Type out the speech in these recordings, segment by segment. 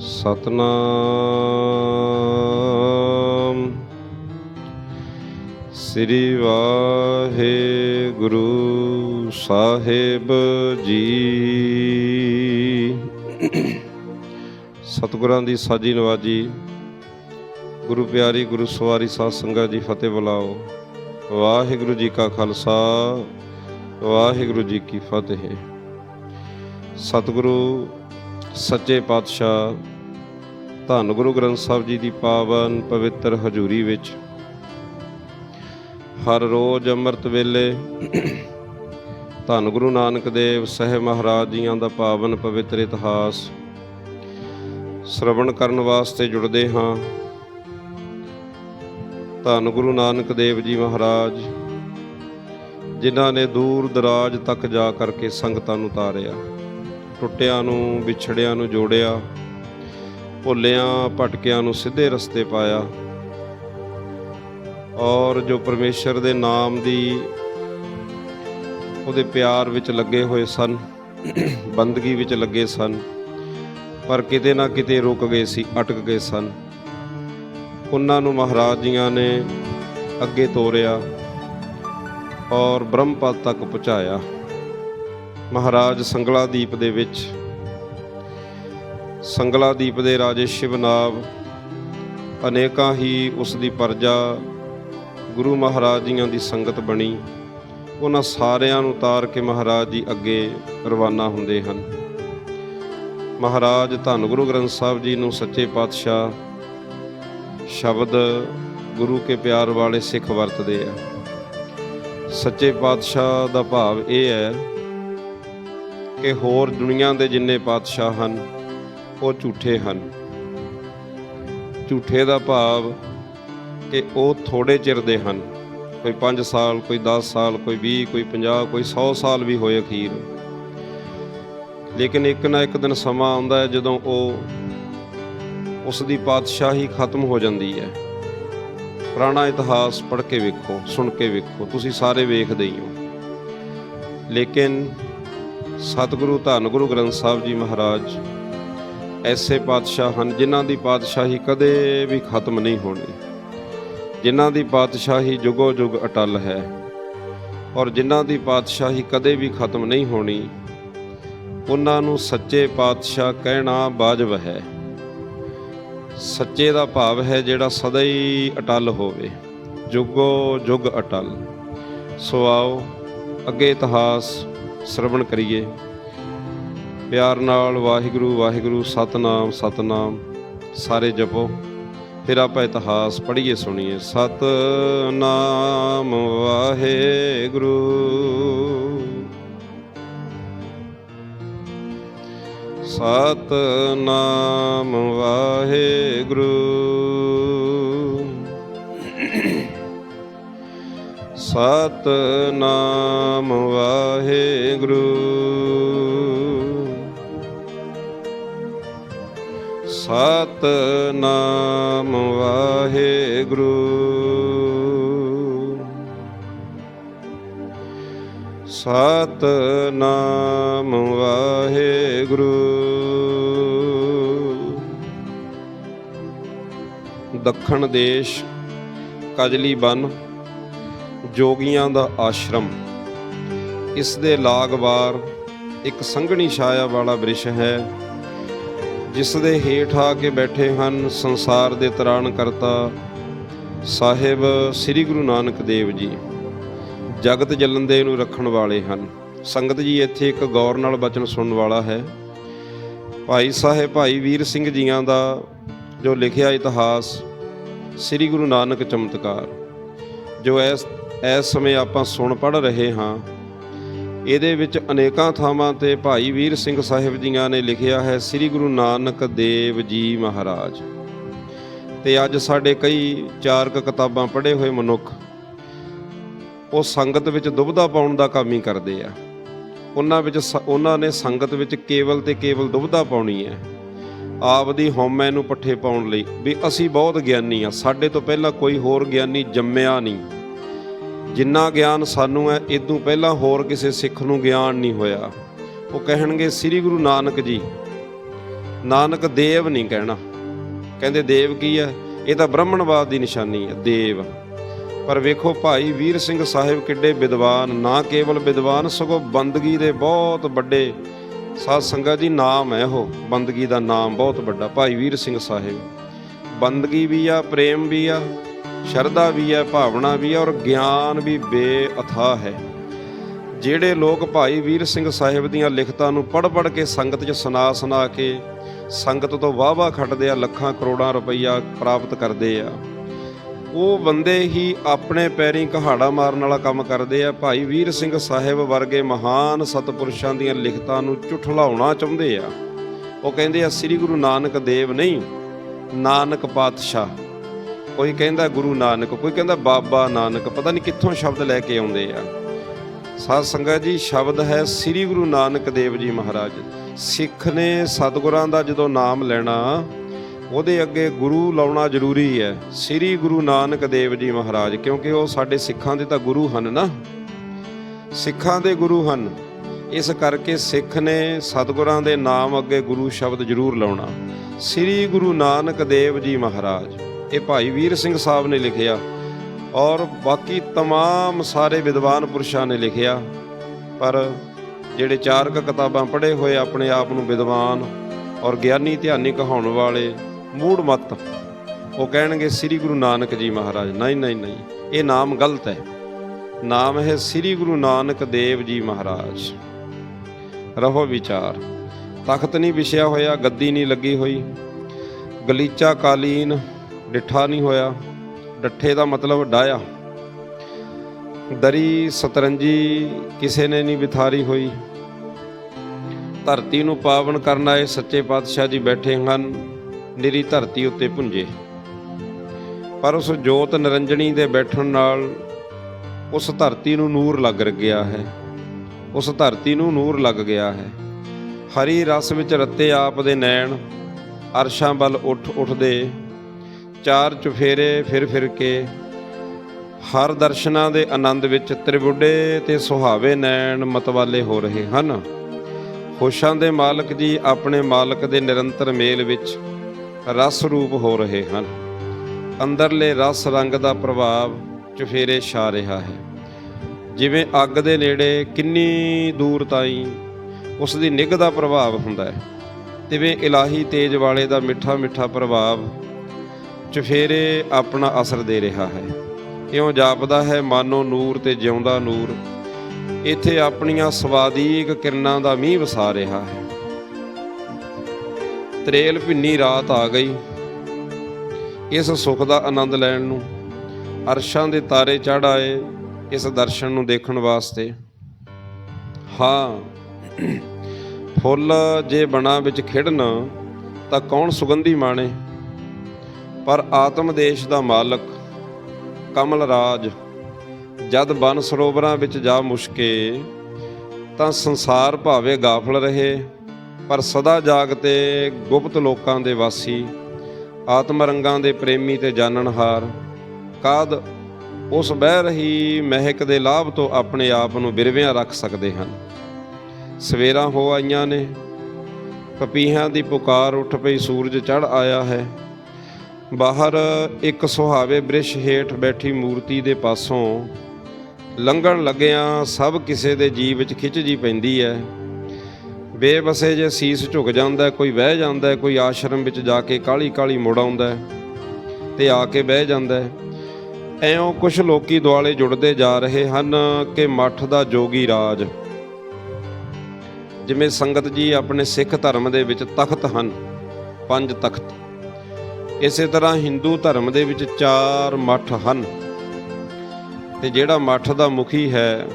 ਸਤਨਾਮ। ਸ੍ਰੀ ਵਾਹਿਗੁਰੂ ਸਾਹਿਬ ਜੀ। ਸਤਿਗੁਰਾਂ ਦੀ ਸਾਜੀ ਨਵਾਜੀ। ਗੁਰੂ ਪਿਆਰੀ, ਗੁਰੂ ਸਵਾਰੀ, ਸਾਧ ਸੰਗਤ ਜੀ, ਫਤਿਹ ਬੁਲਾਓ। ਵਾਹਿਗੁਰੂ ਜੀ ਕਾ ਖਾਲਸਾ, ਵਾਹਿਗੁਰੂ ਜੀ ਕੀ ਫਤਿਹ। ਸਤਿਗੁਰੂ ਸੱਚੇ ਪਾਤਸ਼ਾਹ, ਧੰਨ ਗੁਰੂ ਗ੍ਰੰਥ ਸਾਹਿਬ ਜੀ ਦੀ ਪਾਵਨ ਪਵਿੱਤਰ ਹਜ਼ੂਰੀ ਵਿੱਚ ਹਰ ਰੋਜ਼ ਅੰਮ੍ਰਿਤ ਵੇਲੇ ਧੰਨ ਗੁਰੂ ਨਾਨਕ ਦੇਵ ਸਹਿਬ ਮਹਾਰਾਜ ਜੀਆਂ ਦਾ ਪਾਵਨ ਪਵਿੱਤਰ ਇਤਿਹਾਸ ਸ਼ਰਵਣ ਕਰਨ ਵਾਸਤੇ ਜੁੜਦੇ ਹਾਂ। ਧੰਨ ਗੁਰੂ ਨਾਨਕ ਦੇਵ ਜੀ ਮਹਾਰਾਜ, ਜਿਨ੍ਹਾਂ ਨੇ ਦੂਰ ਦਰਾਜ ਤੱਕ ਜਾ ਕਰਕੇ ਸੰਗਤਾਂ ਨੂੰ ਤਾਰਿਆ। ਟੁੱਟਿਆਂ ਨੂੰ, ਵਿਛੜਿਆਂ ਨੂੰ ਜੋੜਿਆ, ਭੁੱਲਿਆਂ, ਭਟਕਿਆਂ ਨੂੰ ਸਿੱਧੇ ਰਸਤੇ ਪਾਇਆ। ਔਰ ਜੋ ਪਰਮੇਸ਼ਰ ਦੇ ਨਾਮ ਦੀ ਉਹਦੇ ਪਿਆਰ ਵਿੱਚ ਲੱਗੇ ਹੋਏ ਸਨ, ਬੰਦਗੀ ਵਿੱਚ ਲੱਗੇ ਸਨ, ਪਰ ਕਿਤੇ ਨਾ ਕਿਤੇ ਰੁਕ ਗਏ ਸੀ, ਅਟਕ ਗਏ ਸਨ। ਉਹਨਾਂ ਨੂੰ ਮਹਾਰਾਜ ਜੀਆਂ ਨੇ ਅੱਗੇ ਤੋਰਿਆ ਔਰ ਬ੍ਰਹਮਪਦ ਤੱਕ ਪਹੁੰਚਾਇਆ। ਮਹਾਰਾਜ ਸੰਗਲਾ ਦੀਪ ਦੇ ਵਿੱਚ। ਸੰਗਲਾ ਦੀਪ ਦੇ ਰਾਜੇ ਸ਼ਿਵਨਾਵ ਅਨੇਕਾਂ ਹੀ ਉਸ ਦੀ ਪਰਜਾ ਗੁਰੂ ਮਹਾਰਾਜ ਜੀਆਂ ਦੀ ਸੰਗਤ ਬਣੀ। ਉਹਨਾਂ ਸਾਰਿਆਂ ਨੂੰ ਤਾਰ ਕੇ ਮਹਾਰਾਜ ਜੀ ਅੱਗੇ ਰਵਾਨਾ ਹੁੰਦੇ ਹਨ। ਮਹਾਰਾਜ ਧੰਨ ਗੁਰੂ ਗ੍ਰੰਥ ਸਾਹਿਬ ਜੀ ਨੂੰ ਸੱਚੇ ਪਾਤਸ਼ਾਹ ਸ਼ਬਦ ਗੁਰੂ ਕੇ ਪਿਆਰ ਵਾਲੇ ਸਿੱਖ ਵਰਤਦੇ ਆ। ਸੱਚੇ ਪਾਤਸ਼ਾਹ ਦਾ ਭਾਵ ਇਹ ਹੈ ਕਿ ਹੋਰ ਦੁਨੀਆ ਦੇ ਜਿੰਨੇ ਪਾਤਸ਼ਾਹ ਹਨ, ਉਹ ਝੂਠੇ ਹਨ। ਝੂਠੇ ਦਾ ਭਾਵ ਕਿ ਉਹ ਥੋੜੇ ਚਿਰ ਦੇ ਹਨ। ਕੋਈ 5 ਸਾਲ, ਕੋਈ 10 ਸਾਲ, ਕੋਈ 20 ਕੋਈ 50 ਕੋਈ 100 ਸਾਲ ਵੀ ਹੋਏ ਅਖੀਰ। ਲੇਕਿਨ ਇੱਕ ਨਾ ਇੱਕ ਦਿਨ ਸਮਾਂ ਆਉਂਦਾ ਹੈ ਜਦੋਂ ਉਹ ਉਸ ਦੀ ਪਾਤਸ਼ਾਹੀ ਖਤਮ ਹੋ ਜਾਂਦੀ ਹੈ। ਪੁਰਾਣਾ ਇਤਿਹਾਸ ਪੜ੍ਹ ਕੇ ਵੇਖੋ, ਸੁਣ ਕੇ ਵੇਖੋ, ਤੁਸੀਂ ਸਾਰੇ ਵੇਖਦੇ ਹੀ ਹੋ। ਲੇਕਿਨ ਸਤਿਗੁਰੂ ਧੰਨ ਗੁਰੂ ਗ੍ਰੰਥ ਸਾਹਿਬ ਜੀ ਮਹਾਰਾਜ, ਐਸੇ ਪਾਤਸ਼ਾਹ ਹਨ ਜਿਨ੍ਹਾਂ ਦੀ ਪਾਤਸ਼ਾਹੀ ਕਦੇ ਵੀ ਖਤਮ ਨਹੀਂ ਹੋਣੀ। ਜਿਨ੍ਹਾਂ ਦੀ ਪਾਤਸ਼ਾਹੀ ਜੁਗੋ ਜੁਗ ਅਟਲ ਹੈ ਔਰ ਜਿਨ੍ਹਾਂ ਦੀ ਪਾਤਸ਼ਾਹੀ ਕਦੇ ਵੀ ਖਤਮ ਨਹੀਂ ਹੋਣੀ, ਉਹਨਾਂ ਨੂੰ ਸੱਚੇ ਪਾਤਸ਼ਾਹ ਕਹਿਣਾ ਵਾਜਬ ਹੈ। ਸੱਚੇ ਦਾ ਭਾਵ ਹੈ ਜਿਹੜਾ ਸਦਾ ਹੀ ਅਟਲ ਹੋਵੇ, ਜੁਗੋ ਜੁਗ ਅਟਲ। ਸੋ ਆਓ ਅੱਗੇ ਇਤਿਹਾਸ ਸ਼ਰਵਣ ਕਰੀਏ। ਪਿਆਰ ਨਾਲ ਵਾਹਿਗੁਰੂ ਵਾਹਿਗੁਰੂ, ਸਤਨਾਮ ਸਤਨਾਮ। ਸਾਰੇ ਜਪੋ। ਫਿਰ ਆਪਾਂ ਇਤਿਹਾਸ ਪੜ੍ਹੀਏ, ਸੁਣੀਏ। ਸਤਨਾਮ ਵਾਹਿਗੁਰੂ। ਸਤਨਾਮ ਵਾਹਿਗੁਰੂ। ਸਤਨਾਮ ਸਤ ਨਾਮ ਵਾਹਿਗੁਰੂ। ਸਤਨਾਮ ਵਾਹਿਗੁਰੂ। ਦੱਖਣ ਦੇਸ਼ ਕਜਲੀ ਬਨ ਜੋਗੀਆਂ ਦਾ ਆਸ਼ਰਮ। ਇਸ ਦੇ ਲਾਗਵਾਰ ਇੱਕ ਸੰਘਣੀ ਛਾਇਆ ਵਾਲਾ ਬ੍ਰਿਸ਼ ਹੈ, ਜਿਸ ਦੇ ਹੇਠ ਆ ਕੇ ਬੈਠੇ ਹਨ ਸੰਸਾਰ ਦੇ ਤਰਾਣ ਕਰਤਾ ਸਾਹਿਬ ਸ੍ਰੀ ਗੁਰੂ ਨਾਨਕ ਦੇਵ ਜੀ। ਜਗਤ ਜਲੰਦੇ ਨੂੰ ਰੱਖਣ ਵਾਲੇ ਹਨ। ਸੰਗਤ ਜੀ, ਇੱਥੇ ਇੱਕ ਗੌਰ ਨਾਲ ਬਚਨ ਸੁਣਨ ਵਾਲਾ ਹੈ। ਭਾਈ ਸਾਹਿਬ, ਭਾਈ ਵੀਰ ਸਿੰਘ ਜੀਆਂ ਦਾ ਜੋ ਲਿਖਿਆ ਇਤਿਹਾਸ ਸ੍ਰੀ ਗੁਰੂ ਨਾਨਕ ਚਮਤਕਾਰ, ਜੋ ਇਸ ਇਸ ਸਮੇਂ ਆਪਾਂ ਸੁਣ ਪੜ ਰਹੇ ਹਾਂ ਇਹਦੇ ਵਿੱਚ ਅਨੇਕਾਂ ਥਾਵਾਂ ਤੇ ਭਾਈ ਵੀਰ ਸਿੰਘ ਸਾਹਿਬ ਜੀਆਂ ਨੇ ਲਿਖਿਆ ਹੈ, ਸ੍ਰੀ ਗੁਰੂ ਨਾਨਕ ਦੇਵ ਜੀ ਮਹਾਰਾਜ। ਤੇ ਅੱਜ ਸਾਡੇ ਕਈ ਚਾਰਕ ਕਿਤਾਬਾਂ ਪੜ੍ਹੇ ਹੋਏ ਮਨੁੱਖ, ਉਹ ਸੰਗਤ ਵਿੱਚ ਦੁਬਧਾ ਪਾਉਣ ਦਾ ਕੰਮ ਹੀ ਕਰਦੇ ਆ। ਉਹਨਾਂ ਵਿੱਚ ਸ- ਉਹਨਾਂ ਨੇ ਸੰਗਤ ਵਿੱਚ ਕੇਵਲ ਤੇ ਕੇਵਲ ਦੁਬਧਾ ਪਾਉਣੀ ਹੈ। ਆਪ ਦੀ ਹਉਮੈ ਨੂੰ ਪੱਠੇ ਪਾਉਣ ਲਈ। ਵੀ ਅਸੀਂ ਬਹੁਤ ਗਿਆਨੀ ਆ, ਸਾਡੇ ਤੋਂ ਪਹਿਲਾਂ ਕੋਈ ਹੋਰ ਗਿਆਨੀ ਜੰਮਿਆ ਨਹੀਂ। ਜਿੰਨਾ ਗਿਆਨ ਸਾਨੂੰ ਹੈ ਇਦੋਂ ਪਹਿਲਾਂ ਹੋਰ ਕਿਸੇ ਸਿੱਖ ਨੂੰ ਗਿਆਨ ਨਹੀਂ ਹੋਇਆ। ਉਹ ਕਹਿਣਗੇ, ਸ੍ਰੀ ਗੁਰੂ ਨਾਨਕ ਜੀ, ਨਾਨਕ ਦੇਵ ਨਹੀਂ ਕਹਿਣਾ। ਕਹਿੰਦੇ, ਦੇਵ ਕੀ ਹੈ? ਇਹ ਤਾਂ ਬ੍ਰਾਹਮਣਵਾਦ ਦੀ ਨਿਸ਼ਾਨੀ ਹੈ, ਦੇਵ। ਪਰ ਵੇਖੋ ਭਾਈ, ਵੀਰ ਸਿੰਘ ਸਾਹਿਬ ਕਿੱਡੇ ਵਿਦਵਾਨ, ਨਾ ਕੇਵਲ ਵਿਦਵਾਨ, ਸਗੋਂ ਬੰਦਗੀ ਦੇ ਬਹੁਤ ਵੱਡੇ ਸਾਧ ਸੰਗਤ ਜੀ ਨਾਮ ਹੈ ਉਹ। ਬੰਦਗੀ ਦਾ ਨਾਮ ਬਹੁਤ ਵੱਡਾ। ਭਾਈ ਵੀਰ ਸਿੰਘ ਸਾਹਿਬ, ਬੰਦਗੀ ਵੀ ਆ, ਪ੍ਰੇਮ ਵੀ ਆ ਸ਼ਰਧਾ ਵੀ ਹੈ, ਭਾਵਨਾ ਵੀ ਹੈ ਔਰ ਗਿਆਨ ਵੀ ਬੇਅਥਾ ਹੈ। ਜਿਹੜੇ ਲੋਕ ਭਾਈ ਵੀਰ ਸਿੰਘ ਸਾਹਿਬ ਦੀਆਂ ਲਿਖਤਾਂ ਨੂੰ ਪੜ੍ਹ ਪੜ੍ਹ ਕੇ ਸੰਗਤ 'ਚ ਸੁਣਾ ਸੁਣਾ ਕੇ ਸੰਗਤ ਤੋਂ ਵਾਹ-ਵਾਹ ਖੱਟਦੇ ਆ, ਲੱਖਾਂ ਕਰੋੜਾਂ ਰੁਪਈਆ ਪ੍ਰਾਪਤ ਕਰਦੇ ਆ, ਉਹ ਬੰਦੇ ਹੀ ਆਪਣੇ ਪੈਰੀਂ ਕਹਾੜਾ ਮਾਰਨ ਵਾਲਾ ਕੰਮ ਕਰਦੇ ਆ। ਭਾਈ ਵੀਰ ਸਿੰਘ ਸਾਹਿਬ ਵਰਗੇ ਮਹਾਨ ਸਤਪੁਰਸ਼ਾਂ ਦੀਆਂ ਲਿਖਤਾਂ ਨੂੰ ਝੁਠਲਾਉਣਾ ਚਾਹੁੰਦੇ ਆ। ਉਹ ਕਹਿੰਦੇ ਆ, ਸ੍ਰੀ ਗੁਰੂ ਨਾਨਕ ਦੇਵ ਨਹੀਂ, ਨਾਨਕ ਪਾਤਸ਼ਾਹ। ਕੋਈ ਕਹਿੰਦਾ ਗੁਰੂ ਨਾਨਕ, ਕੋਈ ਕਹਿੰਦਾ ਬਾਬਾ ਨਾਨਕ, ਪਤਾ ਨਹੀਂ ਕਿੱਥੋਂ ਸ਼ਬਦ ਲੈ ਕੇ ਆਉਂਦੇ ਆ। ਸਾਧ ਸੰਗਤ ਜੀ, ਸ਼ਬਦ ਹੈ ਸ੍ਰੀ ਗੁਰੂ ਨਾਨਕ ਦੇਵ ਜੀ ਮਹਾਰਾਜ। ਸਿੱਖ ਨੇ ਸਤਿਗੁਰਾਂ ਦਾ ਜਦੋਂ ਨਾਮ ਲੈਣਾ, ਉਹਦੇ ਅੱਗੇ ਗੁਰੂ ਲਾਉਣਾ ਜ਼ਰੂਰੀ ਹੈ। ਸ੍ਰੀ ਗੁਰੂ ਨਾਨਕ ਦੇਵ ਜੀ ਮਹਾਰਾਜ, ਕਿਉਂਕਿ ਉਹ ਸਾਡੇ ਸਿੱਖਾਂ ਦੇ ਤਾਂ ਗੁਰੂ ਹਨ ਨਾ। ਸਿੱਖਾਂ ਦੇ ਗੁਰੂ ਹਨ। ਇਸ ਕਰਕੇ ਸਿੱਖ ਨੇ ਸਤਿਗੁਰਾਂ ਦੇ ਨਾਮ ਅੱਗੇ ਗੁਰੂ ਸ਼ਬਦ ਜ਼ਰੂਰ ਲਾਉਣਾ। ਸ੍ਰੀ ਗੁਰੂ ਨਾਨਕ ਦੇਵ ਜੀ ਮਹਾਰਾਜ। ਇਹ ਭਾਈ ਵੀਰ ਸਿੰਘ ਸਾਹਿਬ ਨੇ ਲਿਖਿਆ ਔਰ ਬਾਕੀ तमाम ਸਾਰੇ ਵਿਦਵਾਨ ਪੁਰਸ਼ਾਂ ਨੇ ਲਿਖਿਆ ਪਰ ਜਿਹੜੇ ਚਾਰ ਕੁ ਕਿਤਾਬਾਂ ਪੜ੍ਹੇ ਹੋਏ ਆਪਣੇ ਆਪ ਨੂੰ ਵਿਦਵਾਨ ਔਰ ਗਿਆਨੀ ਧਿਆਨੀ ਕਹਾਉਣ ਵਾਲੇ ਮੂੜ ਮਤ ਉਹ ਕਹਿਣਗੇ ਸ੍ਰੀ ਗੁਰੂ ਨਾਨਕ ਜੀ ਮਹਾਰਾਜ ਨਹੀਂ ਨਹੀਂ ਨਹੀਂ ਇਹ ਨਾਮ ਗਲਤ ਹੈ ਨਾਮ ਹੈ ਸ੍ਰੀ ਗੁਰੂ ਨਾਨਕ ਦੇਵ ਜੀ ਮਹਾਰਾਜ ਰਹੋ ਵਿਚਾਰ ਤਖਤ ਨਹੀਂ ਵਿਛਿਆ ਹੋਇਆ ਗੱਦੀ ਨਹੀਂ ਲੱਗੀ ਹੋਈ ਗਲੀਚਾ ਕਾਲੀਨ ਡਿੱਠਾ ਨਹੀਂ ਹੋਇਆ, ਡੱਠੇ ਦਾ ਮਤਲਬ ਡਾਇਆ ਦਰੀ ਸਤਰੰਜੀ ਕਿਸੇ ਨੇ ਨਹੀਂ ਵਿਥਾਰੀ ਹੋਈ। ਧਰਤੀ ਨੂੰ ਪਾਵਨ ਕਰਨ ਆਏ ਸੱਚੇ ਪਾਤਸ਼ਾਹ ਜੀ ਬੈਠੇ ਹਨ, ਨਿਰੀ ਧਰਤੀ ਉੱਤੇ ਪੁੰਜੇ। ਪਰ ਉਸ ਜੋਤ ਨਿਰੰਜਣੀ ਦੇ ਬੈਠਣ ਨਾਲ ਉਸ ਧਰਤੀ ਨੂੰ ਨੂਰ ਲੱਗ ਗਿਆ ਹੈ। ਉਸ ਧਰਤੀ ਨੂੰ ਨੂਰ ਲੱਗ ਗਿਆ ਹੈ। ਹਰੀ ਰਸ ਵਿੱਚ ਰੱਤੇ ਆਪ ਦੇ ਨੈਣ, ਅਰਸ਼ਾਂ ਵੱਲ ਉੱਠ ਉੱਠਦੇ ਚਾਰ ਚੁਫੇਰੇ ਫਿਰ ਫਿਰ ਕੇ। ਹਰ ਦਰਸ਼ਨਾਂ ਦੇ ਆਨੰਦ ਵਿੱਚ ਤ੍ਰਿਬੁੱਢੇ ਤੇ ਸੁਹਾਵੇ ਨੈਣ ਮਤਵਾਲੇ ਹੋ ਰਹੇ ਹਨ। ਹੋਸ਼ਾਂ ਦੇ ਮਾਲਕ ਜੀ ਆਪਣੇ ਮਾਲਕ ਦੇ ਨਿਰੰਤਰ ਮੇਲ ਵਿੱਚ ਰਸ ਰੂਪ ਹੋ ਰਹੇ ਹਨ। ਅੰਦਰਲੇ ਰਸ ਰੰਗ ਦਾ ਪ੍ਰਭਾਵ ਚੁਫੇਰੇ ਛਾ ਰਿਹਾ ਹੈ। ਜਿਵੇਂ ਅੱਗ ਦੇ ਨੇੜੇ ਕਿੰਨੀ ਦੂਰ ਤਾਈਂ ਉਸ ਦੀ ਨਿੱਘ ਦਾ ਪ੍ਰਭਾਵ ਹੁੰਦਾ ਹੈ। ਤਿਵੇਂ ਇਲਾਹੀ ਤੇਜ ਵਾਲੇ ਦਾ ਮਿੱਠਾ ਮਿੱਠਾ ਪ੍ਰਭਾਵ ਚੁਫੇਰੇ ਆਪਣਾ ਅਸਰ ਦੇ ਰਿਹਾ ਹੈ। ਇਉਂ ਜਾਪਦਾ ਹੈ, ਮਾਨੋ ਨੂਰ ਤੇ ਜਿਉਂਦਾ ਨੂਰ। ਇੱਥੇ ਆਪਣੀਆਂ ਸਵਾਦੀਕ ਕਿਰਨਾਂ ਦਾ ਮੀਂਹ ਵਸਾ ਰਿਹਾ ਹੈ। ਤਰੇਲ ਭਿੰਨੀ ਰਾਤ ਆ ਗਈ। ਇਸ ਸੁਖ ਦਾ ਆਨੰਦ ਲੈਣ ਨੂੰ, ਅਰਸ਼ਾਂ ਦੇ ਤਾਰੇ ਚੜ੍ਹ ਆਏ ਇਸ ਦਰਸ਼ਨ ਨੂੰ ਦੇਖਣ ਵਾਸਤੇ। ਹਾਂ, ਫੁੱਲ ਜੇ ਬਣਾ ਵਿੱਚ ਖਿੜਨ ਤਾਂ ਕੌਣ ਸੁਗੰਧੀ ਮਾਣੇ? ਪਰ ਆਤਮ ਦੇਸ਼ ਦਾ ਮਾਲਕ ਕਮਲ ਰਾਜ। ਜਦ ਬਨ ਸਰੋਵਰਾਂ ਵਿੱਚ ਜਾ ਮੁਸ਼ਕੇ, ਤਾਂ ਸੰਸਾਰ ਭਾਵੇਂ ਗਾਫਲ ਰਹੇ, ਪਰ ਸਦਾ ਜਾਗਤੇ ਗੁਪਤ ਲੋਕਾਂ ਦੇ ਵਾਸੀ, ਆਤਮ ਰੰਗਾਂ ਦੇ ਪ੍ਰੇਮੀ ਤੇ ਜਾਣਨਹਾਰ ਕਾਦ ਉਸ ਬਹਿ ਰਹੀ ਮਹਿਕ ਦੇ ਲਾਭ ਤੋਂ ਆਪਣੇ ਆਪ ਨੂੰ ਬਿਰਵਿਆਂ ਰੱਖ ਸਕਦੇ ਹਨ। ਸਵੇਰਾਂ ਹੋ ਆਈਆਂ ਨੇ ਪਪੀਹਾਂ ਦੀ ਪੁਕਾਰ ਉੱਠ ਪਈ ਸੂਰਜ ਚੜ ਆਇਆ ਹੈ। ਬਾਹਰ ਇੱਕ ਸੁਹਾਵੇ ਬ੍ਰਿਸ਼ ਹੇਠ ਬੈਠੀ ਮੂਰਤੀ ਦੇ ਪਾਸੋਂ ਲੰਘਣ ਲੱਗਿਆਂ ਸਭ ਕਿਸੇ ਦੇ ਜੀਵ ਵਿੱਚ ਖਿੱਚ ਜੀ ਪੈਂਦੀ ਹੈ। ਬੇਬਸੇ ਜੇ ਸੀਸ ਝੁਕ ਜਾਂਦਾ ਕੋਈ ਬਹਿ ਜਾਂਦਾ ਕੋਈ ਆਸ਼ਰਮ ਵਿੱਚ ਜਾ ਕੇ ਕਾਲੀ ਕਾਲੀ ਮੁੜ ਆਉਂਦਾ ਹੈ ਤੇ ਆ ਕੇ ਬਹਿ ਜਾਂਦਾ ਹੈ। ਐਉਂ ਕੁਝ ਲੋਕੀ ਦੁਆਲੇ ਜੁੜਦੇ ਜਾ ਰਹੇ ਹਨ ਕਿ ਮੱਠ ਦਾ ਜੋਗੀ ਰਾਜ। ਜਿਵੇਂ ਸੰਗਤ ਜੀ ਆਪਣੇ ਸਿੱਖ ਧਰਮ ਦੇ ਵਿੱਚ ਤਖਤ ਹਨ, ਪੰਜ ਤਖਤ। ਇਸੇ ਤਰ੍ਹਾਂ ਹਿੰਦੂ ਧਰਮ ਦੇ ਵਿੱਚ ਚਾਰ ਮੱਠ ਹਨ। ਤੇ ਜਿਹੜਾ ਮੱਠ ਦਾ ਮੁਖੀ ਹੈ,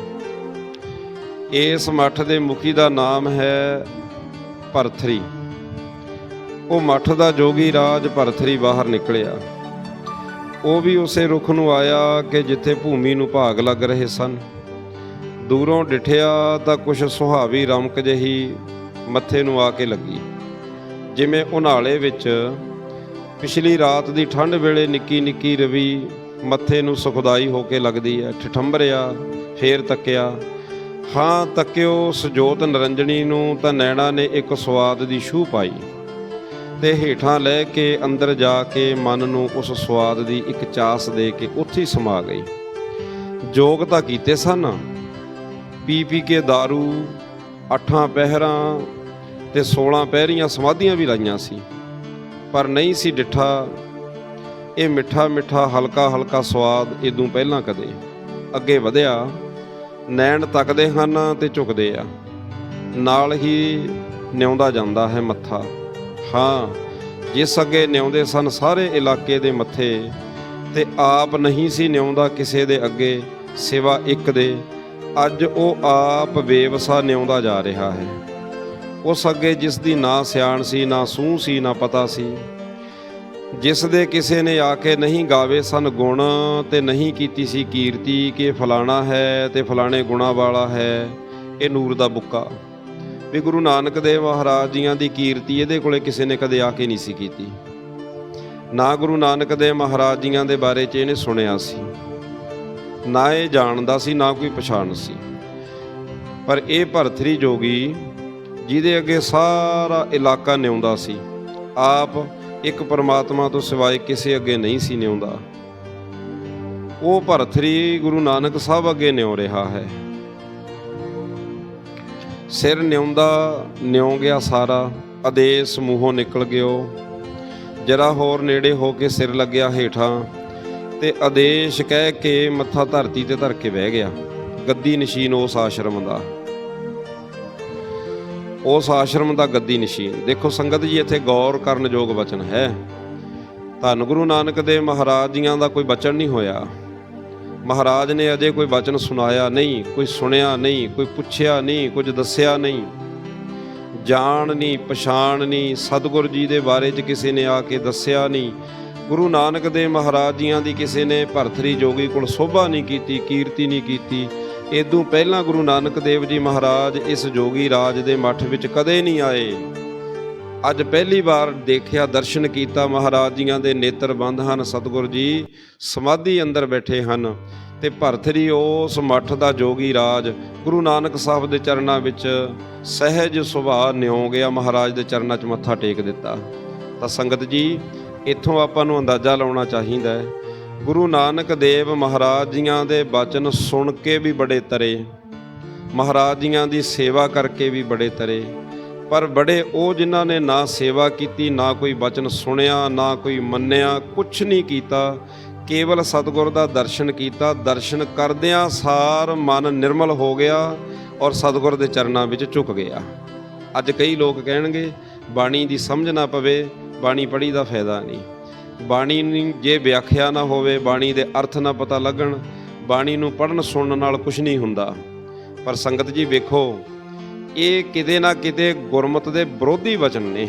ਇਸ ਮੱਠ ਦੇ ਮੁਖੀ ਦਾ ਨਾਮ ਹੈ ਭਰਥਰੀ। ਉਹ ਮੱਠ ਦਾ ਜੋਗੀ ਰਾਜ ਭਰਥਰੀ ਬਾਹਰ ਨਿਕਲਿਆ। ਉਹ ਵੀ ਉਸੇ ਰੁੱਖ ਨੂੰ ਆਇਆ ਕਿ ਜਿੱਥੇ ਭੂਮੀ ਨੂੰ ਭਾਗ ਲੱਗ ਰਹੇ ਸਨ। ਦੂਰੋਂ ਡਿਠਿਆ ਤਾਂ ਕੁਛ ਸੁਹਾਵੀ ਰਮਕ ਜਿਹੀ ਮੱਥੇ ਨੂੰ ਆ ਕੇ ਲੱਗੀ, ਜਿਵੇਂ ਉਨਾਲੇ ਵਿੱਚ ਪਿਛਲੀ ਰਾਤ ਦੀ ਠੰਡ ਵੇਲੇ ਨਿੱਕੀ ਨਿੱਕੀ ਰਵੀ ਮੱਥੇ ਨੂੰ ਸੁਖਦਾਈ ਹੋ ਕੇ ਲੱਗਦੀ ਹੈ। ਠਠੰਬਰਿਆ, ਫੇਰ ਤੱਕਿਆ। ਹਾਂ, ਤੱਕਿਓ ਸਜੋਤ ਨਰੰਜਣੀ ਨੂੰ ਤਾਂ ਨੈਣਾ ਨੇ ਇੱਕ ਸਵਾਦ ਦੀ ਛੂਹ ਪਾਈ ਤੇ ਹੇਠਾਂ ਲੈ ਕੇ ਅੰਦਰ ਜਾ ਕੇ ਮਨ ਨੂੰ ਉਸ ਸਵਾਦ ਦੀ ਇੱਕ ਚਾਸ ਦੇ ਕੇ ਉੱਥੇ ਸਮਾ ਗਈ। ਜੋਗ ਤਾਂ ਕੀਤੇ ਸਨ। ਪੀ ਪੀ ਕੇ दारू ਅੱਠਾਂ ਪਹਿਰਾਂ ਤੇ 16 ਪਹਿਰੀਆਂ ਸਮਾਧੀਆਂ ਵੀ ਲਾਈਆਂ ਸੀ। ਪਰ ਨਹੀਂ ਸੀ ਡਿੱਠਾ। ਇਹ ਮਿੱਠਾ ਮਿੱਠਾ ਹਲਕਾ ਹਲਕਾ ਸਵਾਦ ਇਦੋਂ ਪਹਿਲਾਂ ਕਦੇ ਅੱਗੇ ਵਧਿਆ। ਨੈਣ ਤੱਕਦੇ ਹਨ ਤੇ ਝੁਕਦੇ ਆ। ਨਾਲ ਹੀ ਨਿਉਂਦਾ ਜਾਂਦਾ ਹੈ ਮੱਥਾ। ਹਾਂ, ਜਿਸ ਅੱਗੇ ਨਿਉਂਦੇ ਸਨ ਸਾਰੇ ਇਲਾਕੇ ਦੇ ਮੱਥੇ ਤੇ ਆਪ ਨਹੀਂ ਸੀ ਨਿਉਂਦਾ ਕਿਸੇ ਦੇ ਅੱਗੇ ਸਿਵਾ ਇੱਕ ਦੇ, ਅੱਜ ਉਹ ਆਪ ਬੇਵਸਾ ਨਿਉਂਦਾ ਜਾ ਰਿਹਾ ਹੈ। ਉਸ ਅੱਗੇ ਜਿਸ ਦੀ ਨਾ ਸਿਆਣ ਸੀ, ਨਾ ਸੂਹ ਸੀ, ਨਾ ਪਤਾ ਸੀ। ਜਿਸ ਦੇ ਕਿਸੇ ਨੇ ਆ ਕੇ ਨਹੀਂ ਗਾਵੇ ਸਨ ਗੁਣ, ਤੇ ਨਹੀਂ ਕੀਤੀ ਸੀ ਕੀਰਤੀ ਕਿ ਫਲਾਣਾ ਹੈ ਤੇ ਫਲਾਣੇ ਗੁਣਾ ਵਾਲਾ ਹੈ, ਇਹ ਨੂਰ ਦਾ ਬੁੱਕਾ। ਵੀ ਗੁਰੂ ਨਾਨਕ ਦੇਵ ਮਹਾਰਾਜ ਜੀਆਂ ਦੀ ਕੀਰਤੀ ਇਹਦੇ ਕੋਲੇ ਕਿਸੇ ਨੇ ਕਦੇ ਆ ਕੇ ਨਹੀਂ ਸੀ ਕੀਤੀ। ਨਾ ਗੁਰੂ ਨਾਨਕ ਦੇਵ ਮਹਾਰਾਜ ਜੀਆਂ ਦੇ ਬਾਰੇ 'ਚ ਇਹਨੇ ਸੁਣਿਆ ਸੀ। ਨਾ ਇਹ ਜਾਣਦਾ ਸੀ, ਨਾ ਕੋਈ ਪਛਾਣ ਸੀ। ਪਰ ਇਹ ਭਰਥਰੀ ਜੋਗੀ ਜਿਹਦੇ ਅੱਗੇ ਸਾਰਾ ਇਲਾਕਾ ਨਿਉਂਦਾ ਸੀ। ਆਪ ਇੱਕ ਪਰਮਾਤਮਾ ਤੋਂ ਸਿਵਾਏ ਕਿਸੇ ਅੱਗੇ ਨਹੀਂ ਸੀ ਨਿਉਂਦਾ। ਉਹ ਭਰਥਰੀ ਗੁਰੂ ਨਾਨਕ ਸਾਹਿਬ ਅੱਗੇ ਨਿਉ ਰਿਹਾ ਹੈ। ਸਿਰ ਨਿਉਂਦਾ, ਨਿਉ ਗਿਆ ਸਾਰਾ, ਆਦੇਸ਼ ਮੂੰਹੋਂ ਨਿਕਲ ਗਿਓ। ਜਰਾ ਹੋਰ ਨੇੜੇ ਹੋ ਕੇ ਸਿਰ ਲੱਗਿਆ ਹੇਠਾਂ ਤੇ ਆਦੇਸ਼ ਕਹਿ ਕੇ ਮੱਥਾ ਧਰਤੀ ਤੇ ਧਰ ਕੇ ਬਹਿ ਗਿਆ। ਗੱਦੀ ਨਸ਼ੀਨ ਉਸ ਆਸ਼ਰਮ ਦਾ। ਉਸ ਆਸ਼ਰਮ ਦਾ ਗੱਦੀ ਨਸ਼ੀਨ। ਦੇਖੋ ਸੰਗਤ ਜੀ, ਇੱਥੇ ਗੌਰ ਕਰਨ ਯੋਗ ਵਚਨ ਹੈ। ਧੰਨ ਗੁਰੂ ਨਾਨਕ ਦੇਵ ਮਹਾਰਾਜ ਜੀਆਂ ਦਾ ਕੋਈ ਬਚਨ ਨਹੀਂ ਹੋਇਆ। ਮਹਾਰਾਜ ਨੇ ਅਜੇ ਕੋਈ ਵਚਨ ਸੁਣਾਇਆ ਨਹੀਂ, ਕੋਈ ਸੁਣਿਆ ਨਹੀਂ, ਕੋਈ ਪੁੱਛਿਆ ਨਹੀਂ, ਕੁਝ ਦੱਸਿਆ ਨਹੀਂ। ਜਾਣ ਨਹੀਂ, ਪਛਾਣ ਨਹੀਂ, ਸਤਿਗੁਰ ਜੀ ਦੇ ਬਾਰੇ 'ਚ ਕਿਸੇ ਨੇ ਆ ਕੇ ਦੱਸਿਆ ਨਹੀਂ। ਗੁਰੂ ਨਾਨਕ ਦੇਵ ਮਹਾਰਾਜ ਜੀਆਂ ਦੀ ਕਿਸੇ ਨੇ ਭਰਥਰੀ ਜੋਗੀ ਕੋਲ ਸੋਭਾ ਨਹੀਂ ਕੀਤੀ, ਕੀਰਤੀ ਨਹੀਂ ਕੀਤੀ। ਇਦੋਂ ਪਹਿਲਾਂ ਗੁਰੂ ਨਾਨਕ ਦੇਵ ਜੀ ਮਹਾਰਾਜ ਇਸ ਜੋਗੀ ਰਾਜ ਦੇ ਮੱਠ ਵਿੱਚ ਕਦੇ ਨਹੀਂ ਆਏ। ਅੱਜ ਪਹਿਲੀ ਵਾਰ ਦੇਖਿਆ, ਦਰਸ਼ਨ ਕੀਤਾ ਮਹਾਰਾਜ ਜੀਆਂ ਦੇ ਨੇਤਰ ਬੰਦ ਹਨ। ਸਤਿਗੁਰ ਜੀ ਸਮਾਧੀ ਅੰਦਰ ਬੈਠੇ ਹਨ ਤੇ ਭਰਥਰੀ ਉਸ ਮੱਠ ਦਾ ਜੋਗੀ ਰਾਜ ਗੁਰੂ ਨਾਨਕ ਸਾਹਿਬ ਦੇ ਚਰਨਾਂ ਵਿੱਚ ਸਹਿਜ ਸੁਭਾਅ ਨਿਉ ਗਿਆ। ਮਹਾਰਾਜ ਦੇ ਚਰਨਾਂ 'ਚ ਮੱਥਾ ਟੇਕ ਦਿੱਤਾ। ਤਾਂ ਸੰਗਤ ਜੀ, ਇੱਥੋਂ ਆਪਾਂ ਨੂੰ ਅੰਦਾਜ਼ਾ ਲਾਉਣਾ ਚਾਹੀਦਾ ਹੈ ਗੁਰੂ ਨਾਨਕ ਦੇਵ ਮਹਾਰਾਜ ਜੀਆਂ ਦੇ ਬਚਨ ਸੁਣ ਕੇ ਵੀ ਬੜੇ ਤਰੇ ਮਹਾਰਾਜ ਜੀਆਂ ਦੀ ਸੇਵਾ ਕਰਕੇ ਵੀ ਬੜੇ ਤਰੇ। ਪਰ ਬੜੇ ਉਹ ਜਿਨ੍ਹਾਂ ਨੇ ਨਾ ਸੇਵਾ ਕੀਤੀ, ਨਾ ਕੋਈ ਬਚਨ ਸੁਣਿਆ, ਨਾ ਕੋਈ ਮੰਨਿਆ, ਕੁਛ ਨਹੀਂ ਕੀਤਾ, ਕੇਵਲ ਸਤਿਗੁਰ ਦਾ ਦਰਸ਼ਨ ਕੀਤਾ। ਦਰਸ਼ਨ ਕਰਦਿਆਂ ਸਾਰ ਮਨ ਨਿਰਮਲ ਹੋ ਗਿਆ ਔਰ ਸਤਿਗੁਰ ਦੇ ਚਰਨਾਂ ਵਿੱਚ ਝੁਕ ਗਿਆ। ਅੱਜ ਕਈ ਲੋਕ ਕਹਿਣਗੇ, ਬਾਣੀ ਦੀ ਸਮਝ ਨਾ ਪਵੇ, ਬਾਣੀ ਪੜ੍ਹੀ ਦਾ ਫਾਇਦਾ ਨਹੀਂ। ਬਾਣੀ ਨੂੰ ਜੇ ਵਿਆਖਿਆ ਨਾ ਹੋਵੇ, ਬਾਣੀ ਦੇ ਅਰਥ ਨਾ ਪਤਾ ਲੱਗਣ, ਬਾਣੀ ਨੂੰ ਪੜਨ ਸੁਣਨ ਨਾਲ ਕੁਝ ਨਹੀਂ ਹੁੰਦਾ। ਪਰ ਸੰਗਤ ਜੀ ਵੇਖੋ, ਇਹ ਕਿਤੇ ਨਾ ਕਿਤੇ ਗੁਰਮਤ ਦੇ ਵਿਰੋਧੀ ਵਚਨ ਨੇ।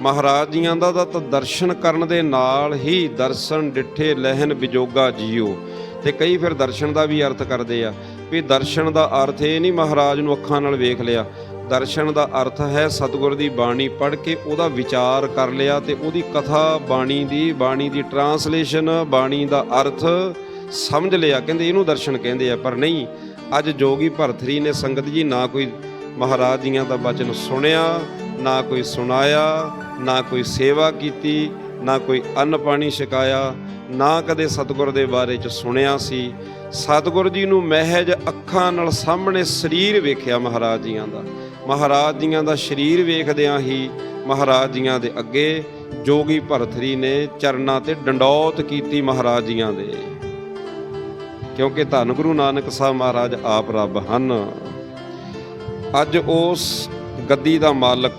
ਮਹਾਰਾਜ ਜੀਆਂ ਦਾ ਤਾਂ ਦਰਸ਼ਨ ਕਰਨ ਦੇ ਨਾਲ ਹੀ ਦਰਸ਼ਨ, ਡਿੱਠੇ ਲਹਿਨ ਵਿਜੋਗਾ ਜੀਓ। ਤੇ ਕਈ ਫਿਰ ਦਰਸ਼ਨ ਦਾ ਵੀ ਅਰਥ ਕਰਦੇ ਆ। ਵੀ ਦਰਸ਼ਨ ਦਾ ਅਰਥ ਇਹ ਨਹੀਂ ਮਹਾਰਾਜ ਨੂੰ ਅੱਖਾਂ ਨਾਲ ਵੇਖ ਲਿਆ। ਦਰਸ਼ਨ ਦਾ ਅਰਥ ਹੈ ਸਤਿਗੁਰ ਦੀ ਬਾਣੀ ਪੜ੍ਹ ਕੇ ਉਹਦਾ ਵਿਚਾਰ ਕਰ ਲਿਆ ਤੇ ਉਹਦੀ ਕਥਾ ਬਾਣੀ ਦੀ ਬਾਣੀ ਦੀ ਟਰਾਂਸਲੇਸ਼ਨ ਬਾਣੀ ਦਾ ਅਰਥ ਸਮਝ ਲਿਆ। ਕਹਿੰਦੇ ਇਹਨੂੰ ਦਰਸ਼ਨ ਕਹਿੰਦੇ ਆ, ਪਰ ਨਹੀਂ, ਅੱਜ ਜੋਗੀ ਭਰਥਰੀ ਨੇ ਸੰਗਤ ਜੀ ਨਾ ਕੋਈ ਮਹਾਰਾਜ ਜੀਆਂ ਦਾ ਬਚਨ ਸੁਣਿਆ, ਨਾ ਕੋਈ ਸੁਣਾਇਆ, ਨਾ ਕੋਈ ਸੇਵਾ ਕੀਤੀ, ਨਾ ਕੋਈ ਅੰਨ ਪਾਣੀ ਛਕਾਇਆ, ਨਾ ਕਦੇ ਸਤਿਗੁਰ ਦੇ ਬਾਰੇ ਚ ਸੁਣਿਆ ਸੀ। ਸਤਿਗੁਰ ਜੀ ਨੂੰ ਮਹਿਜ ਅੱਖਾਂ ਨਾਲ ਸਾਹਮਣੇ ਸਰੀਰ ਵੇਖਿਆ ਮਹਾਰਾਜ ਜੀਆਂ ਦਾ। ਮਹਾਰਾਜ ਜੀਆਂ ਦਾ ਸਰੀਰ ਵੇਖਦਿਆਂ ਹੀ ਮਹਾਰਾਜ ਜੀਆਂ ਦੇ ਅੱਗੇ ਜੋਗੀ ਭਰਥਰੀ ਨੇ ਚਰਨਾਂ ਤੇ ਡੰਡੌਤ ਕੀਤੀ ਮਹਾਰਾਜ ਜੀਆਂ ਦੇ। ਕਿਉਂਕਿ ਧੰਨ ਗੁਰੂ ਨਾਨਕ ਸਾਹਿਬ ਮਹਾਰਾਜ ਆਪ ਰੱਬ ਹਨ। ਅੱਜ ਉਸ ਗੱਦੀ ਦਾ ਮਾਲਕ,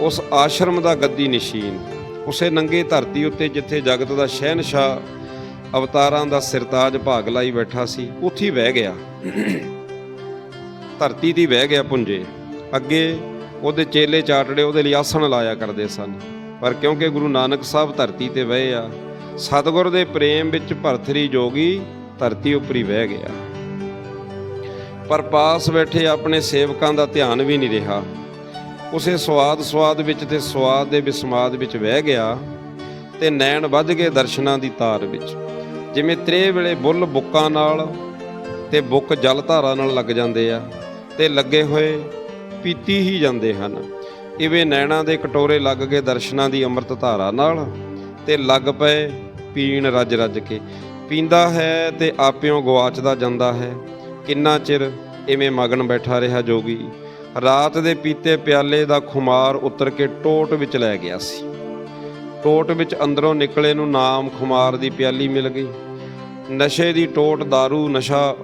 ਉਸ ਆਸ਼ਰਮ ਦਾ ਗੱਦੀ ਨਿਸ਼ੀਨ, ਉਸੇ ਨੰਗੇ ਧਰਤੀ ਉੱਤੇ ਜਿੱਥੇ ਜਗਤ ਦਾ ਸ਼ਹਿਨशाह ਅਵਤਾਰਾਂ ਦਾ ਸਿਰਤਾਜ ਭਾਗ ਲਾਈ ਬੈਠਾ ਸੀ, ਉੱਥੇ ਬਹਿ ਗਿਆ। ਧਰਤੀ ਦੀ ਬਹਿ ਗਿਆ ਪੁੰਜੇ। ਅੱਗੇ ਉਹਦੇ ਚੇਲੇ ਚਾਟੜੇ ਉਹਦੇ ਲਈ ਆਸਣ ਲਾਇਆ ਕਰਦੇ ਸਨ। ਪਰ ਕਿਉਂਕਿ ਗੁਰੂ ਨਾਨਕ ਸਾਹਿਬ ਧਰਤੀ ਤੇ ਬਹਿ ਆ, ਸਤਿਗੁਰ ਦੇ ਪ੍ਰੇਮ ਵਿੱਚ ਭਰਥਰੀ ਜੋਗੀ ਧਰਤੀ ਉੱਪਰੀ ਬਹਿ ਗਿਆ। ਪਰ ਪਾਸ ਬੈਠੇ ਆਪਣੇ ਸੇਵਕਾਂ ਦਾ ਧਿਆਨ ਵੀ ਨਹੀਂ ਰਿਹਾ। ਉਸੇ ਸਵਾਦ ਸਵਾਦ ਵਿੱਚ ਤੇ ਸਵਾਦ ਦੇ ਵਿਸਮਾਦ ਵਿੱਚ ਵਹਿ ਗਿਆ ਤੇ ਨੈਣ ਵੱਧ ਗਏ ਦਰਸ਼ਨਾਂ ਦੀ ਤਾਰ ਵਿੱਚ। ਜਿਵੇਂ ਤ੍ਰੇ ਵੇਲੇ ਬੁੱਲ ਬੁੱਕਾਂ ਨਾਲ ਤੇ ਬੁੱਕ ਜਲ ਧਾਰਾ ਨਾਲ ਲੱਗ ਜਾਂਦੇ ਆ। ਤੇ ਲੱਗੇ ਹੋਏ ਪੀਤੀ ਹੀ ਜਾਂਦੇ ਹਨ। ਇਵੇਂ ਨੈਣਾ ਦੇ ਕਟੋਰੇ ਲੱਗ ਗਏ ਦਰਸ਼ਨਾਂ ਦੀ ਅੰਮ੍ਰਿਤ ਧਾਰਾ ਨਾਲ ਤੇ ਲੱਗ ਪਏ ਪੀਣ ਰੱਜ ਰੱਜ ਕੇ। ਪੀਂਦਾ ਹੈ ਤੇ ਆਪਿਓਂ ਗਵਾਚਦਾ ਜਾਂਦਾ ਹੈ। ਕਿੰਨਾ ਚਿਰ ਇਵੇਂ ਮਗਨ ਬੈਠਾ ਰਿਹਾ ਜੋਗੀ। ਰਾਤ ਦੇ ਪੀਤੇ ਪਿਆਲੇ ਦਾ ਖੁਮਾਰ ਉਤਰ ਕੇ ਟੋਟ ਵਿੱਚ ਲੈ ਗਿਆ ਸੀ। ਟੋਟ ਵਿੱਚ ਅੰਦਰੋਂ ਨਿਕਲੇ ਨੂੰ ਨਾਮ ਖੁਮਾਰ ਦੀ ਪਿਆਲੀ ਮਿਲ ਗਈ। ਨਸ਼ੇ ਦੀ ਟੋਟ दारू ਨਸ਼ਾ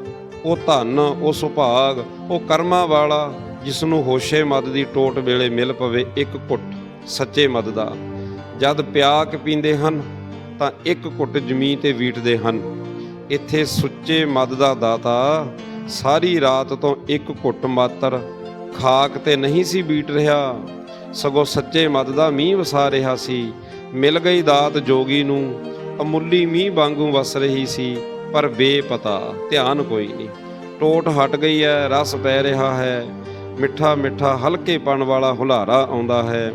ਉਹ ਧਨ, ਉਹ ਸੁਭਾਗ, ਉਹ ਕਰਮਾਂ ਵਾਲਾ ਜਿਸ ਨੂੰ ਹੋਸ਼ੇ ਮਦ ਦੀ ਟੋਟ ਵੇਲੇ ਮਿਲ ਪਵੇ ਇੱਕ ਘੁੱਟ ਸੱਚੇ ਮਦ ਦਾ। ਜਦ ਪਿਆ ਪੀਂਦੇ ਹਨ, ਤਾਂ ਇੱਕ ਘੁੱਟ ਜ਼ਮੀਨ ਤੇ ਵੀਟਦੇ ਹਨ। ਇੱਥੇ ਸੁੱਚੇ ਮਦ ਦਾ ਦਾਤਾ ਸਾਰੀ ਰਾਤ ਤੋਂ ਇੱਕ ਘੁੱਟ ਮਾਤਰ, ਖਾਕ ਤੇ ਨਹੀਂ ਸੀ ਬੀਟ ਰਿਹਾ। ਸਗੋਂ ਸੱਚੇ ਮਦ ਦਾ ਮੀਂਹ ਵਸਾ ਰਿਹਾ ਸੀ। ਮਿਲ ਗਈ ਦਾਤ ਜੋਗੀ ਨੂੰ, ਅਮੁੱਲੀ ਮੀਂਹ ਵਾਂਗੂ ਵਸ ਰਹੀ ਸੀ। ਪਰ ਬੇਪਤਾ, ਧਿਆਨ ਕੋਈ ਨਹੀਂ। ਟੋਟ ਹਟ ਗਈ ਹੈ ਰਸ ਪੈ ਰਿਹਾ ਹੈ। ਮਿੱਠਾ ਮਿੱਠਾ ਹਲਕੇ ਪਣ ਵਾਲਾ ਹੁਲਾਰਾ ਆਉਂਦਾ ਹੈ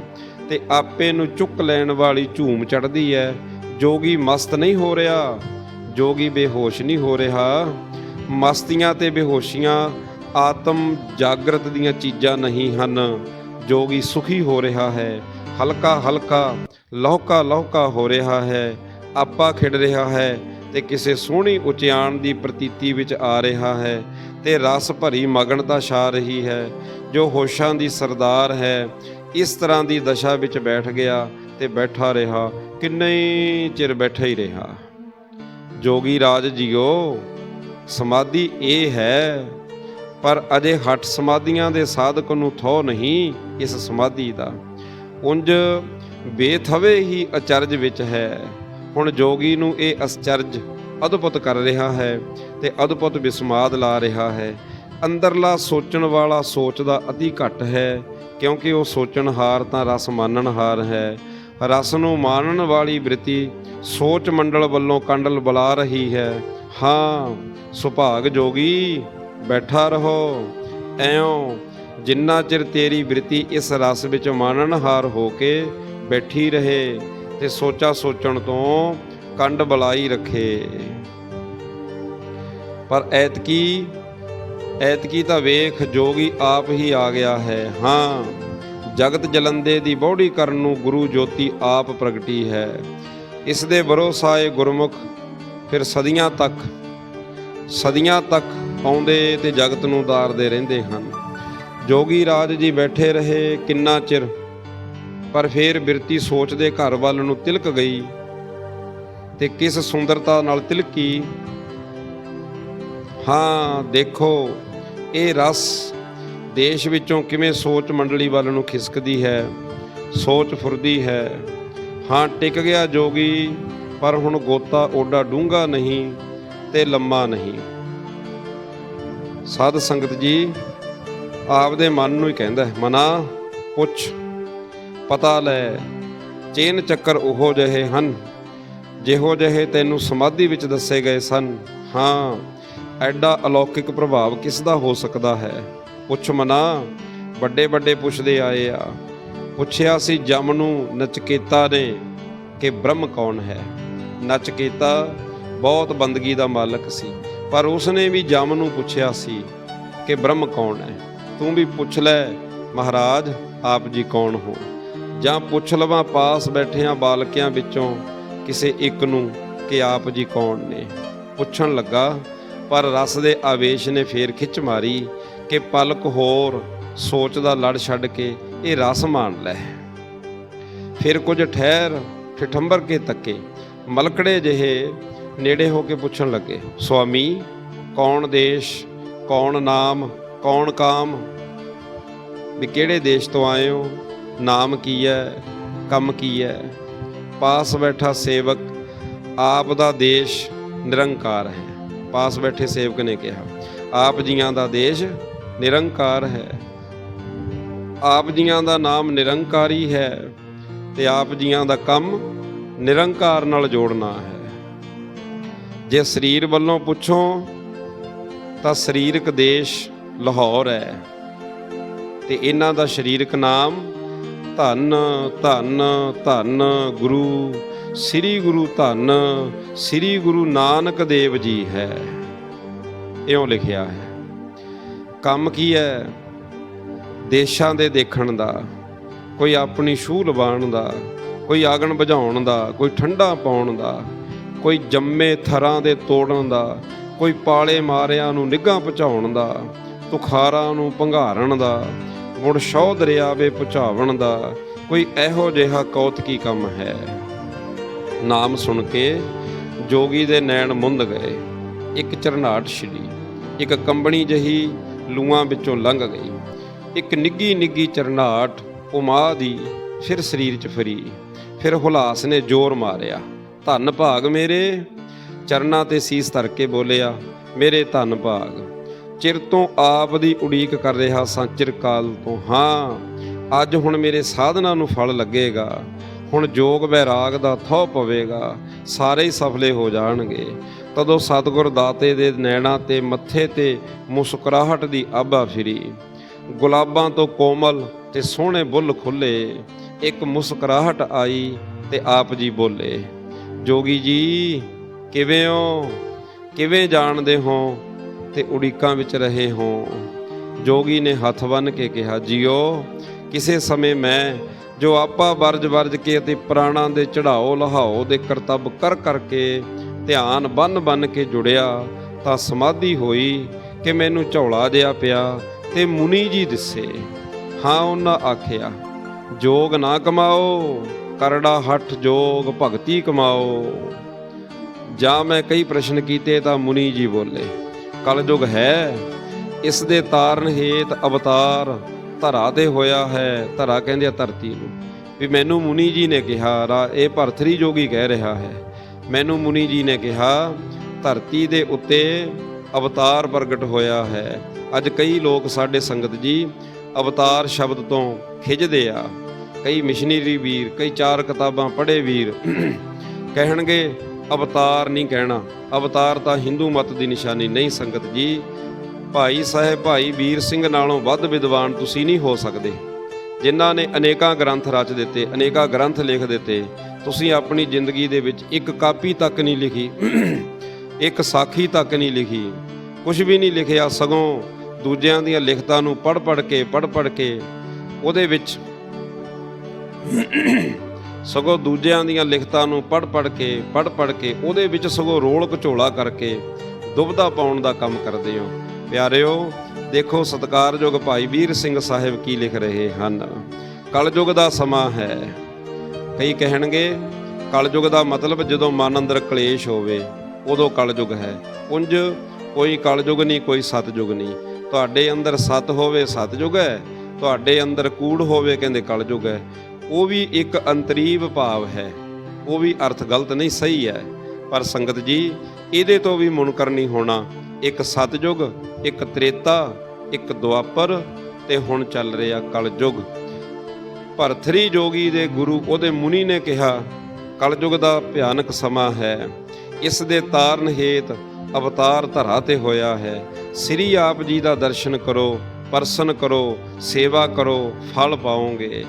ਤੇ ਆਪੇ ਨੂੰ ਚੁੱਕ ਲੈਣ ਵਾਲੀ ਝੂਮ ਚੜਦੀ ਹੈ ਜੋਗੀ ਮਸਤ ਨਹੀਂ ਹੋ ਰਿਹਾ, ਜੋਗੀ ਬੇਹੋਸ਼ ਨਹੀਂ ਹੋ ਰਿਹਾ। ਮਸਤੀਆਂ ਤੇ ਬੇਹੋਸ਼ੀਆਂ, ਆਤਮ ਜਾਗਰਤ ਦੀਆਂ ਚੀਜ਼ਾਂ ਨਹੀਂ ਹਨ। ਜੋਗੀ ਸੁਖੀ ਹੋ ਰਿਹਾ ਹੈ, ਹਲਕਾ ਹਲਕਾ ਲੌਕਾ ਲੌਕਾ ਹੋ ਰਿਹਾ ਹੈ। ਆਪਾ ਖਿੜ ਰਿਹਾ ਹੈ ਤੇ ਕਿਸੇ ਸੋਹਣੀ ਉਚਿਆਣ ਦੀ ਪ੍ਰਤੀਤੀ ਵਿੱਚ ਆ ਰਿਹਾ ਹੈ ਤੇ ਰਸ ਭਰੀ ਮਗਨ ਮਗਨਤਾ ਛਾ ਰਹੀ ਹੈ, ਜੋ ਹੋਸ਼ਾਂ ਦੀ ਸਰਦਾਰ ਹੈ, ਇਸ ਤਰ੍ਹਾਂ ਦੀ ਦਸ਼ਾ ਵਿੱਚ ਬੈਠ ਗਿਆ ਤੇ ਬੈਠਾ ਰਿਹਾ, ਕਿੰਨੇ ਚਿਰ ਬੈਠਾ ਹੀ ਰਿਹਾ। ਜੋਗੀ ਰਾਜ ਜੀਓ, ਸਮਾਧੀ ਇਹ ਹੈ, ਪਰ ਅਜੇ ਹੱਠ ਸਮਾਧੀਆਂ ਦੇ ਸਾਧਕ ਨੂੰ ਥੋ ਨਹੀਂ ਇਸ ਸਮਾਧੀ ਦਾ। ਉੰਜ ਬੇਥਵੇ ਹੀ ਅਚਰਜ ਵਿੱਚ ਹੈ। ਹੁਣ ਜੋਗੀ ਨੂੰ ਇਹ ਅਚਰਜ ਅਦਭੁਤ ਕਰ ਰਿਹਾ ਹੈ ਤੇ ਅਦਭੁਤ ਵਿਸਮਾਦ ਲਾ ਰਿਹਾ ਹੈ। ਅੰਦਰਲਾ ਸੋਚਣ ਵਾਲਾ ਸੋਚਦਾ ਅਤੀ ਘੱਟ ਹੈ, ਕਿਉਂਕਿ ਉਹ ਸੋਚਣਹਾਰ ਤਾਂ ਰਸ ਮਾਨਣਹਾਰ ਹੈ। ਰਸ ਨੂੰ ਮਾਨਣ ਵਾਲੀ ਬ੍ਰਿਤੀ ਸੋਚ ਮੰਡਲ ਵੱਲੋਂ ਕੰਡਲ ਬੁਲਾ ਰਹੀ ਹੈ। ਹਾਂ, ਸੁਭਾਗ ਜੋਗੀ, ਬੈਠਾ ਰਹੋ। ਐਉਂ, ਜਿੰਨਾ ਚਿਰ ਤੇਰੀ ਬ੍ਰਿਤੀ ਇਸ ਰਸ ਵਿੱਚ ਮਾਨਣਹਾਰ ਹੋ ਕੇ ਬੈਠੀ ਰਹੇ ਤੇ ਸੋਚਾ ਸੋਚਣ ਤੋਂ ਕੰਡ ਬੁਲਾਈ ਰੱਖੇ। ਪਰ ਐਤਕੀ ਐਤਕੀ ਤਾਂ ਵੇਖ ਜੋਗੀ ਆਪ ਹੀ ਆ ਗਿਆ ਹੈ। ਹਾਂ, ਜਗਤ ਜਲੰਦੇ ਦੀ ਬੌੜੀ ਕਰਨ ਨੂੰ ਗੁਰੂ ਜੋਤੀ ਆਪ ਪ੍ਰਗਟੀ ਹੈ। ਇਸ ਦੇ ਭਰੋਸਾਏ ਗੁਰਮੁਖ, ਫਿਰ ਸਦੀਆਂ ਤੱਕ ਸਦੀਆਂ ਤੱਕ ਆਉਂਦੇ ਤੇ ਜਗਤ ਨੂੰ ਦਾਰਦੇ ਰਹਿੰਦੇ ਹਨ। ਜੋਗੀ ਰਾਜ ਜੀ ਬੈਠੇ ਰਹੇ ਕਿੰਨਾ ਚਿਰ ਪਰ ਫੇਰ ਬਿਰਤੀ ਸੋਚ ਦੇ ਘਰ ਵੱਲ ਨੂੰ ਤਿਲਕ ਗਈ ਤੇ ਕਿਸ ਸੁੰਦਰਤਾ ਨਾਲ ਤਿਲਕੀ? ਹਾਂ ਦੇਖੋ ਇਹ ਰਸ ਦੇਸ਼ ਵਿੱਚੋਂ ਕਿਵੇਂ ਸੋਚ ਮੰਡਲੀ ਵੱਲ ਨੂੰ ਖਿਸਕਦੀ ਹੈ ਸੋਚ ਫੁਰਦੀ ਹੈ। ਹਾਂ ਟਿਕ ਗਿਆ ਜੋਗੀ ਪਰ ਹੁਣ ਗੋਤਾ ਓਡਾ ਡੂੰਗਾ ਨਹੀਂ ਤੇ ਲੰਮਾ ਨਹੀਂ। ਸਾਧ ਸੰਗਤ ਜੀ ਆਪਦੇ ਮਨ ਨੂੰ ਹੀ ਕਹਿੰਦਾ ਹੈ, ਮਨਾ ਪੁੱਛ। ਪਤਾ ਲੈ, ਚੇਨ ਚੱਕਰ ਉਹੋ ਜਿਹੇ ਹਨ, ਜਿਹੋ ਜਿਹੇ ਤੈਨੂੰ ਸਮਾਧੀ ਵਿੱਚ ਦੱਸੇ ਗਏ ਸਨ। ਹਾਂ, ਐਡਾ ਅਲੌਕਿਕ ਪ੍ਰਭਾਵ ਕਿਸ ਦਾ ਹੋ ਸਕਦਾ ਹੈ? ਪੁੱਛ ਮਨਾ, ਵੱਡੇ ਵੱਡੇ ਪੁੱਛਦੇ ਆਏ ਆ। ਪੁੱਛਿਆ ਸੀ ਜਮ ਨੂੰ ਨਚਕੇਤਾ ਨੇ ਕਿ ਬ੍ਰਹਮ ਕੌਣ ਹੈ? ਨਚਕੇਤਾ ਬਹੁਤ ਬੰਦਗੀ ਦਾ ਮਾਲਕ ਸੀ, ਪਰ ਉਸਨੇ ਵੀ ਜਮ ਨੂੰ ਪੁੱਛਿਆ ਸੀ ਕਿ ਬ੍ਰਹਮ ਕੌਣ ਹੈ? ਤੂੰ ਵੀ ਪੁੱਛ ਲੈ, ਮਹਾਰਾਜ, ਆਪ ਜੀ ਕੌਣ ਹੋ ਜਾਂ ਪੁੱਛ ਲਵਾਂ ਪਾਸ ਬੈਠਿਆਂ ਬਾਲਕਿਆਂ ਵਿੱਚੋਂ ਕਿਸੇ ਇੱਕ ਨੂੰ ਕਿ ਆਪ ਜੀ ਕੌਣ ਨੇ? ਪੁੱਛਣ ਲੱਗਾ, ਪਰ ਰਸ ਦੇ ਆਵੇਸ਼ ਨੇ ਫੇਰ ਖਿੱਚ ਮਾਰੀ ਕਿ ਪਲਕ ਹੋਰ ਸੋਚ ਦਾ ਲੜ ਛੱਡ ਕੇ ਇਹ ਰਸ ਮਾਣ ਲੈ। ਫਿਰ ਕੁਝ ਠਹਿਰ ਠਠੰਬਰ ਕੇ ਤੱਕੇ, ਮਲਕੜੇ ਜਿਹੇ ਨੇੜੇ ਹੋ ਕੇ ਪੁੱਛਣ ਲੱਗੇ, ਸੁਆਮੀ, ਕੌਣ ਦੇਸ਼, ਕੌਣ ਨਾਮ, ਕੌਣ ਕਾਮ? ਵੀ ਕਿਹੜੇ ਦੇਸ਼ ਤੋਂ ਆਏ ਹੋ? ਨਾਮ ਕੀ ਹੈ ਕੰਮ ਕੀ ਹੈ ਪਾਸ ਬੈਠਾ ਸੇਵਕ, ਆਪ ਦਾ ਦੇਸ਼ ਨਿਰੰਕਾਰ ਹੈ। ਪਾਸ ਬੈਠੇ ਸੇਵਕ ਨੇ ਕਿਹਾ, ਆਪ ਜੀਆਂ ਦਾ ਦੇਸ਼ ਨਿਰੰਕਾਰ ਹੈ। ਆਪ ਜੀਆਂ ਦਾ ਨਾਮ ਨਿਰੰਕਾਰੀ ਹੈ ਤੇ ਆਪ ਜੀਆਂ ਦਾ ਕੰਮ ਨਿਰੰਕਾਰ ਨਾਲ ਜੋੜਨਾ ਹੈ। ਜੇ ਸਰੀਰ ਵੱਲੋਂ ਪੁੱਛੋ, ਤਾਂ ਸਰੀਰਕ ਦੇਸ਼ ਲਾਹੌਰ ਹੈ ਤੇ ਇਹਨਾਂ ਦਾ ਸਰੀਰਕ ਨਾਮ ਧੰਨ ਧੰਨ ਧੰਨ ਗੁਰੂ। ਸ੍ਰੀ ਗੁਰੂ ਧੰਨ, ਸ੍ਰੀ ਗੁਰੂ ਨਾਨਕ ਦੇਵ ਜੀ ਹੈ। ਇਉਂ ਲਿਖਿਆ ਹੈ। ਕੰਮ ਕੀ ਹੈ? ਦੇਸ਼ਾਂ ਦੇ ਦੇਖਣ ਦਾ, ਕੋਈ ਆਪਣੀ ਛੂਹ ਲਵਾਉਣ ਦਾ, ਕੋਈ ਆਗਣ ਬੁਝਾਉਣ ਦਾ, ਕੋਈ ਠੰਡਾ ਪਾਉਣ ਦਾ, ਕੋਈ ਜੰਮੇ ਥਰਾਂ ਦੇ ਤੋੜਨ ਦਾ, ਕੋਈ ਪਾਲੇ ਮਾਰਿਆਂ ਨੂੰ ਨਿੱਘਾਂ ਪਹੁੰਚਾਉਣ ਦਾ, ਤੁਖਾਰਾਂ ਨੂੰ ਭੰਗਾਰਨ ਦਾ ਗੁਣ ਸ਼ੌ ਦਰਿਆਵੇ ਪਹੁੰਚਾਵਣ ਦਾ, ਕੋਈ ਇਹੋ ਜਿਹਾ ਕੌਤਕੀ ਕੰਮ ਹੈ। ਨਾਮ ਸੁਣ ਕੇ ਜੋਗੀ ਦੇ ਨੈਣ ਮੁੰਦ ਗਏ। ਇੱਕ ਚਰਨਾਟ ਛਿੜੀ, ਇੱਕ ਕੰਬਣੀ ਜਹੀ ਲੂਆਂ ਵਿੱਚੋਂ ਲੰਘ ਗਈ। ਇੱਕ ਨਿੱਗੀ ਨਿੱਗੀ ਚਰਨਾਟ ਉਮਾ ਦੀ ਫਿਰ ਸਰੀਰ 'ਚ ਫਰੀ। ਫਿਰ ਹੁਲਾਸ ਨੇ ਜ਼ੋਰ ਮਾਰਿਆ, ਧੰਨ ਭਾਗ ਮੇਰੇ। ਚਰਨਾਂ ਤੇ ਸੀਸ ਧਰ ਕੇ ਬੋਲਿਆ, ਮੇਰੇ ਧੰਨ ਭਾਗ। ਚਿਰ ਤੋਂ ਆਪ ਦੀ ਉਡੀਕ ਕਰ ਰਿਹਾ ਸਾਂ ਚਿਰ ਕਾਲ ਤੋਂ। ਹਾਂ, ਅੱਜ ਹੁਣ ਮੇਰੇ ਸਾਧਨਾ ਨੂੰ ਫਲ ਲੱਗੇਗਾ। ਹੁਣ ਜੋਗ ਬੈਰਾਗ ਦਾ ਥੋ ਪਵੇਗਾ। ਸਾਰੇ ਹੀ ਸਫਲੇ ਹੋ ਜਾਣਗੇ। ਤਦੋਂ ਸਤਿਗੁਰ ਦਾਤੇ ਦੇ ਨੈਣਾ ਤੇ ਮੱਥੇ ਤੇ ਮੁਸਕਰਾਹਟ ਦੀ ਆਭਾ ਫਿਰੀ। ਗੁਲਾਬਾਂ ਤੋਂ ਕੋਮਲ ਤੇ ਸੋਹਣੇ ਬੁੱਲ ਖੁੱਲੇ। ਇੱਕ ਮੁਸਕਰਾਹਟ ਆਈ ਤੇ ਆਪ ਜੀ ਬੋਲੇ, ਜੋਗੀ ਜੀ, ਕਿਵੇਂ ਹੋ? ਕਿਵੇਂ ਜਾਣਦੇ ਹੋ? ਤੇ ਉਡੀਕਾਂ ਵਿੱਚ ਰਹੇ ਹੋ। ਜੋਗੀ ਨੇ ਹੱਥ ਬੰਨ ਕੇ ਕਿਹਾ, ਜੀਓ, ਕਿਸੇ ਸਮੇਂ ਮੈਂ ਜੋ ਆਪਾ ਵਰਜ ਵਰਜ ਕੇ ਅਤੇ ਪ੍ਰਾਣਾਂ ਦੇ ਚੜਾਓ ਲਹਾਓ ਦੇ ਕਰਤੱਵ ਕਰ ਕਰਕੇ ਧਿਆਨ ਬੰਨ ਬੰਨ ਕੇ ਜੁੜਿਆ, ਤਾਂ ਸਮਾਧੀ ਹੋਈ ਕਿ ਮੈਨੂੰ ਝੌਲਾ ਜਿਹਾ ਪਿਆ ਤੇ ਮੁਨੀ ਜੀ ਦਿਸੇ। ਹਾਂ, ਉਹਨਾਂ ਆਖਿਆ, ਜੋਗ ਨਾ ਕਮਾਓ, ਕਰੜਾ ਹੱਠ ਜੋਗ ਭਗਤੀ ਕਮਾਓ। ਜਾਂ ਮੈਂ ਕਈ ਪ੍ਰਸ਼ਨ ਕੀਤੇ ਤਾਂ ਮੁਨੀ ਜੀ ਬੋਲੇ ਕਲਯੁਗ ਹੈ, ਇਸ ਦੇ ਤਾਰਨ ਹੇਤ ਅਵਤਾਰ ਧਰਾ ਤੇ ਹੋਇਆ ਹੈ, ਧਰਾ ਕਹਿੰਦੇ ਆ ਧਰਤੀ ਨੂੰ। ਵੀ ਮੈਨੂੰ ਮੁਨੀ ਜੀ ਨੇ ਕਿਹਾ, ਰਾ, ਇਹ ਭਰਥਰੀ ਜੋਗੀ ਕਹਿ ਰਿਹਾ ਹੈ। ਮੈਨੂੰ ਮੁਨੀ ਜੀ ਨੇ ਕਿਹਾ, ਧਰਤੀ ਦੇ ਉੱਤੇ ਅਵਤਾਰ ਪ੍ਰਗਟ ਹੋਇਆ ਹੈ। ਅੱਜ ਕਈ ਲੋਕ ਸਾਡੇ ਸੰਗਤ ਜੀ ਅਵਤਾਰ ਸ਼ਬਦ ਤੋਂ ਖਿੱਚਦੇ ਆ। ਕਈ ਮਿਸ਼ਨਰੀ ਵੀਰ, ਕਈ ਚਾਰ ਕਿਤਾਬਾਂ ਪੜ੍ਹੇ ਵੀਰ, ਕਹਿਣਗੇ ਅਵਤਾਰ ਨਹੀਂ ਕਹਿਣਾ। ਅਵਤਾਰ ਤਾਂ ਹਿੰਦੂ ਮਤ ਦੀ ਨਿਸ਼ਾਨੀ ਨਹੀਂ ਸੰਗਤ ਜੀ। ਭਾਈ ਸਾਹਿਬ, ਭਾਈ ਵੀਰ ਸਿੰਘ ਨਾਲੋਂ ਵੱਧ ਵਿਦਵਾਨ ਤੁਸੀਂ ਨਹੀਂ ਹੋ ਸਕਦੇ। ਜਿਨ੍ਹਾਂ ਨੇ ਅਨੇਕਾਂ ਗ੍ਰੰਥ ਰਚ ਦਿੱਤੇ, ਅਨੇਕਾਂ ਗ੍ਰੰਥ ਲਿਖ ਦਿੱਤੇ, ਤੁਸੀਂ ਆਪਣੀ ਜ਼ਿੰਦਗੀ ਦੇ ਵਿੱਚ ਇੱਕ ਕਾਪੀ ਤੱਕ ਨਹੀਂ ਲਿਖੀ, ਇੱਕ ਸਾਖੀ ਤੱਕ ਨਹੀਂ ਲਿਖੀ। ਕੁਝ ਵੀ ਨਹੀਂ ਲਿਖਿਆ, ਸਗੋਂ ਦੂਜਿਆਂ ਦੀਆਂ ਲਿਖਤਾਂ ਨੂੰ ਪੜ੍ਹ ਪੜ੍ਹ ਕੇ ਪੜ੍ਹ ਪੜ੍ਹ ਕੇ ਉਹਦੇ ਵਿੱਚ ਸਗੋਂ ਦੂਜਿਆਂ ਦੀਆਂ ਲਿਖਤਾਂ ਨੂੰ ਪੜ੍ਹ ਪੜ੍ਹ ਕੇ, ਪੜ੍ਹ ਪੜ੍ਹ ਕੇ ਉਹਦੇ ਵਿੱਚ ਸਗੋਂ ਰੋਲ ਘਚੋਲਾ ਕਰਕੇ ਦੁਬਦਾ ਪਾਉਣ ਦਾ ਕੰਮ ਕਰਦੇ ਹੋ। ਪਿਆਰਿਓ, ਦੇਖੋ ਸਤਿਕਾਰਯੋਗ ਭਾਈ ਵੀਰ ਸਿੰਘ ਸਾਹਿਬ ਕੀ ਲਿਖ ਰਹੇ ਹਨ। ਕਲਯੁਗ ਦਾ ਸਮਾਂ ਹੈ। ਕਈ ਕਹਿਣਗੇ, ਕਲਯੁਗ ਦਾ ਮਤਲਬ ਜਦੋਂ ਮਨ ਅੰਦਰ ਕਲੇਸ਼ ਹੋਵੇ, ਉਦੋਂ ਕਲਯੁਗ ਹੈ। ਉੰਜ ਕੋਈ ਕਲਯੁਗ ਨਹੀਂ, ਕੋਈ ਸਤਯੁਗ ਨਹੀਂ। ਤੁਹਾਡੇ ਅੰਦਰ ਸਤ ਹੋਵੇ, ਸਤਯੁਗ ਹੈ। ਤੁਹਾਡੇ ਅੰਦਰ ਕੂੜ ਹੋਵੇ, ਕਹਿੰਦੇ ਕਲਯੁਗ ਹੈ। ਉਹ ਵੀ ਇੱਕ ਅੰਤਰੀਵ ਭਾਵ ਹੈ। ਉਹ ਵੀ ਅਰਥ ਗਲਤ ਨਹੀਂ, ਸਹੀ ਹੈ। ਪਰ ਸੰਗਤ ਜੀ, ਇਹਦੇ ਤੋਂ ਵੀ ਮੁਨਕਰ ਨਹੀਂ ਹੋਣਾ। ਇੱਕ ਸਤਯੁਗ ਇੱਕ ਤ੍ਰੇਤਾ, ਇੱਕ ਦੁਆਪਰ ਤੇ ਹੁਣ ਚੱਲ ਰਿਹਾ ਕਲਯੁਗ। ਭਰਥਰੀ ਜੋਗੀ ਦੇ ਗੁਰੂ ਉਹਦੇ ਮੁਨੀ ਨੇ ਕਿਹਾ, ਕਲਯੁਗ ਦਾ ਭਿਆਨਕ ਸਮਾਂ ਹੈ। ਇਸ ਦੇ ਤਾਰਨ ਹੇਤ ਅਵਤਾਰ ਧਰਾ ਤੇ ਹੋਇਆ ਹੈ। ਸ੍ਰੀ ਆਪ ਜੀ ਦਾ ਦਰਸ਼ਨ ਕਰੋ, ਪਰਸਨ ਕਰੋ, ਸੇਵਾ ਕਰੋ, ਫਲ ਪਾਓਗੇ।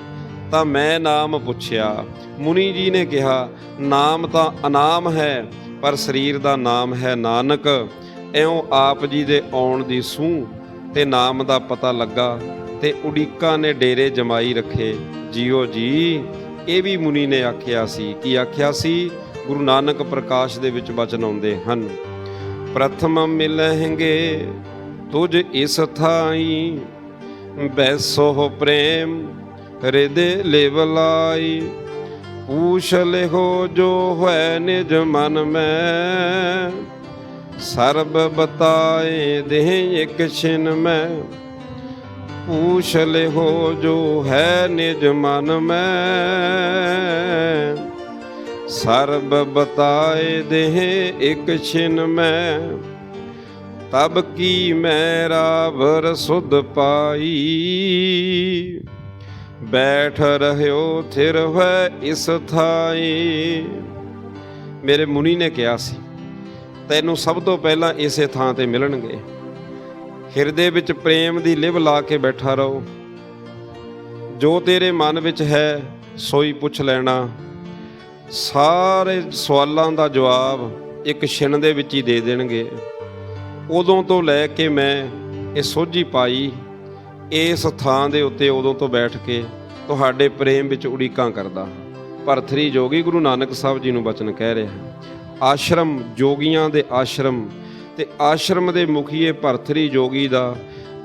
ਤਾਂ ਮੈਂ ਨਾਮ ਪੁੱਛਿਆ। ਮੁਨੀ ਜੀ ਨੇ ਕਿਹਾ, ਨਾਮ ਤਾਂ ਅਨਾਮ ਹੈ, ਪਰ ਸਰੀਰ ਦਾ ਨਾਮ ਹੈ ਨਾਨਕ। ਐਉਂ ਆਪ ਜੀ ਦੇ ਆਉਣ ਦੀ ਸੂਹ ਤੇ ਨਾਮ ਦਾ ਪਤਾ ਲੱਗਾ ਤੇ ਉਡੀਕਾਂ ਨੇ ਡੇਰੇ ਜਮਾਈ ਰੱਖੇ। ਜੀਓ ਜੀ, ਇਹ ਵੀ ਮੁਨੀ ਨੇ ਆਖਿਆ ਸੀ ਕੀ ਆਖਿਆ ਸੀ, ਗੁਰੂ ਨਾਨਕ ਪ੍ਰਕਾਸ਼ ਦੇ ਵਿੱਚ ਬਚਨ ਆਉਂਦੇ ਹਨ। ਪ੍ਰਥਮ ਮਿਲਹਿਗੇ ਤੁਝ ਇਸ ਥਾਈ ਬੈਸੋ ਪ੍ਰੇਮ ਹਿਰਦੇ ਲਿਵ ਲਾਈ। ਪੂਛ ਲਿਹੋ ਜੋ ਹੈ ਨਿਜ ਮਨ ਮੈਂ। ਸਰਬ ਬਤਾਏ ਦੇਹ ਇੱਕ ਛਿਨ ਮੈਂ। ਪੂਛ ਲਿਹੋ ਜੋ ਹੈ ਨਿਜ ਮਨ ਮੈਂ। ਸਰਬ ਬਤਾਏ ਦੇਹ ਇੱਕ ਛਿਨ ਮੈਂ। ਤਬ ਕੀ ਮੈਂ ਵਰ ਸੁਧ ਪਾਈ। ਬੈਠ ਰਹਿਓ ਥਿਰ ਹੈ ਇਸ ਥਾਈ। ਮੇਰੇ ਮੁਨੀ ਨੇ ਕਿਹਾ ਸੀ, ਤੈਨੂੰ ਸਭ ਤੋਂ ਪਹਿਲਾਂ ਇਸੇ ਥਾਂ ਤੇ ਮਿਲਣਗੇ। ਹਿਰਦੇ ਵਿੱਚ ਪ੍ਰੇਮ ਦੀ ਲਿਵ ਲਾ ਕੇ ਬੈਠਾ ਰਹੋ। ਜੋ ਤੇਰੇ ਮਨ ਵਿੱਚ ਹੈ, ਸੋਈ ਪੁੱਛ ਲੈਣਾ। ਸਾਰੇ ਸਵਾਲਾਂ ਦਾ ਜਵਾਬ ਇੱਕ ਛਿਣ ਦੇ ਵਿੱਚ ਹੀ ਦੇ ਦੇਣਗੇ। ਉਦੋਂ ਤੋਂ ਲੈ ਕੇ ਮੈਂ ਇਹ ਸੋਝੀ ਪਾਈ ਇਸ ਥਾਂ ਦੇ ਉੱਤੇ ਉਦੋਂ ਤੋਂ ਬੈਠ ਕੇ ਤੁਹਾਡੇ ਪ੍ਰੇਮ ਵਿੱਚ ਉਡੀਕਾਂ ਕਰਦਾ ਭਰਥਰੀ ਜੋਗੀ ਗੁਰੂ ਨਾਨਕ ਸਾਹਿਬ ਜੀ ਨੂੰ ਬਚਨ ਕਹਿ ਰਿਹਾ ਆਸ਼ਰਮ ਜੋਗੀਆਂ ਦੇ ਆਸ਼ਰਮ ਤੇ ਆਸ਼ਰਮ ਦੇ ਮੁਖੀਏ ਭਰਥਰੀ ਜੋਗੀ ਦਾ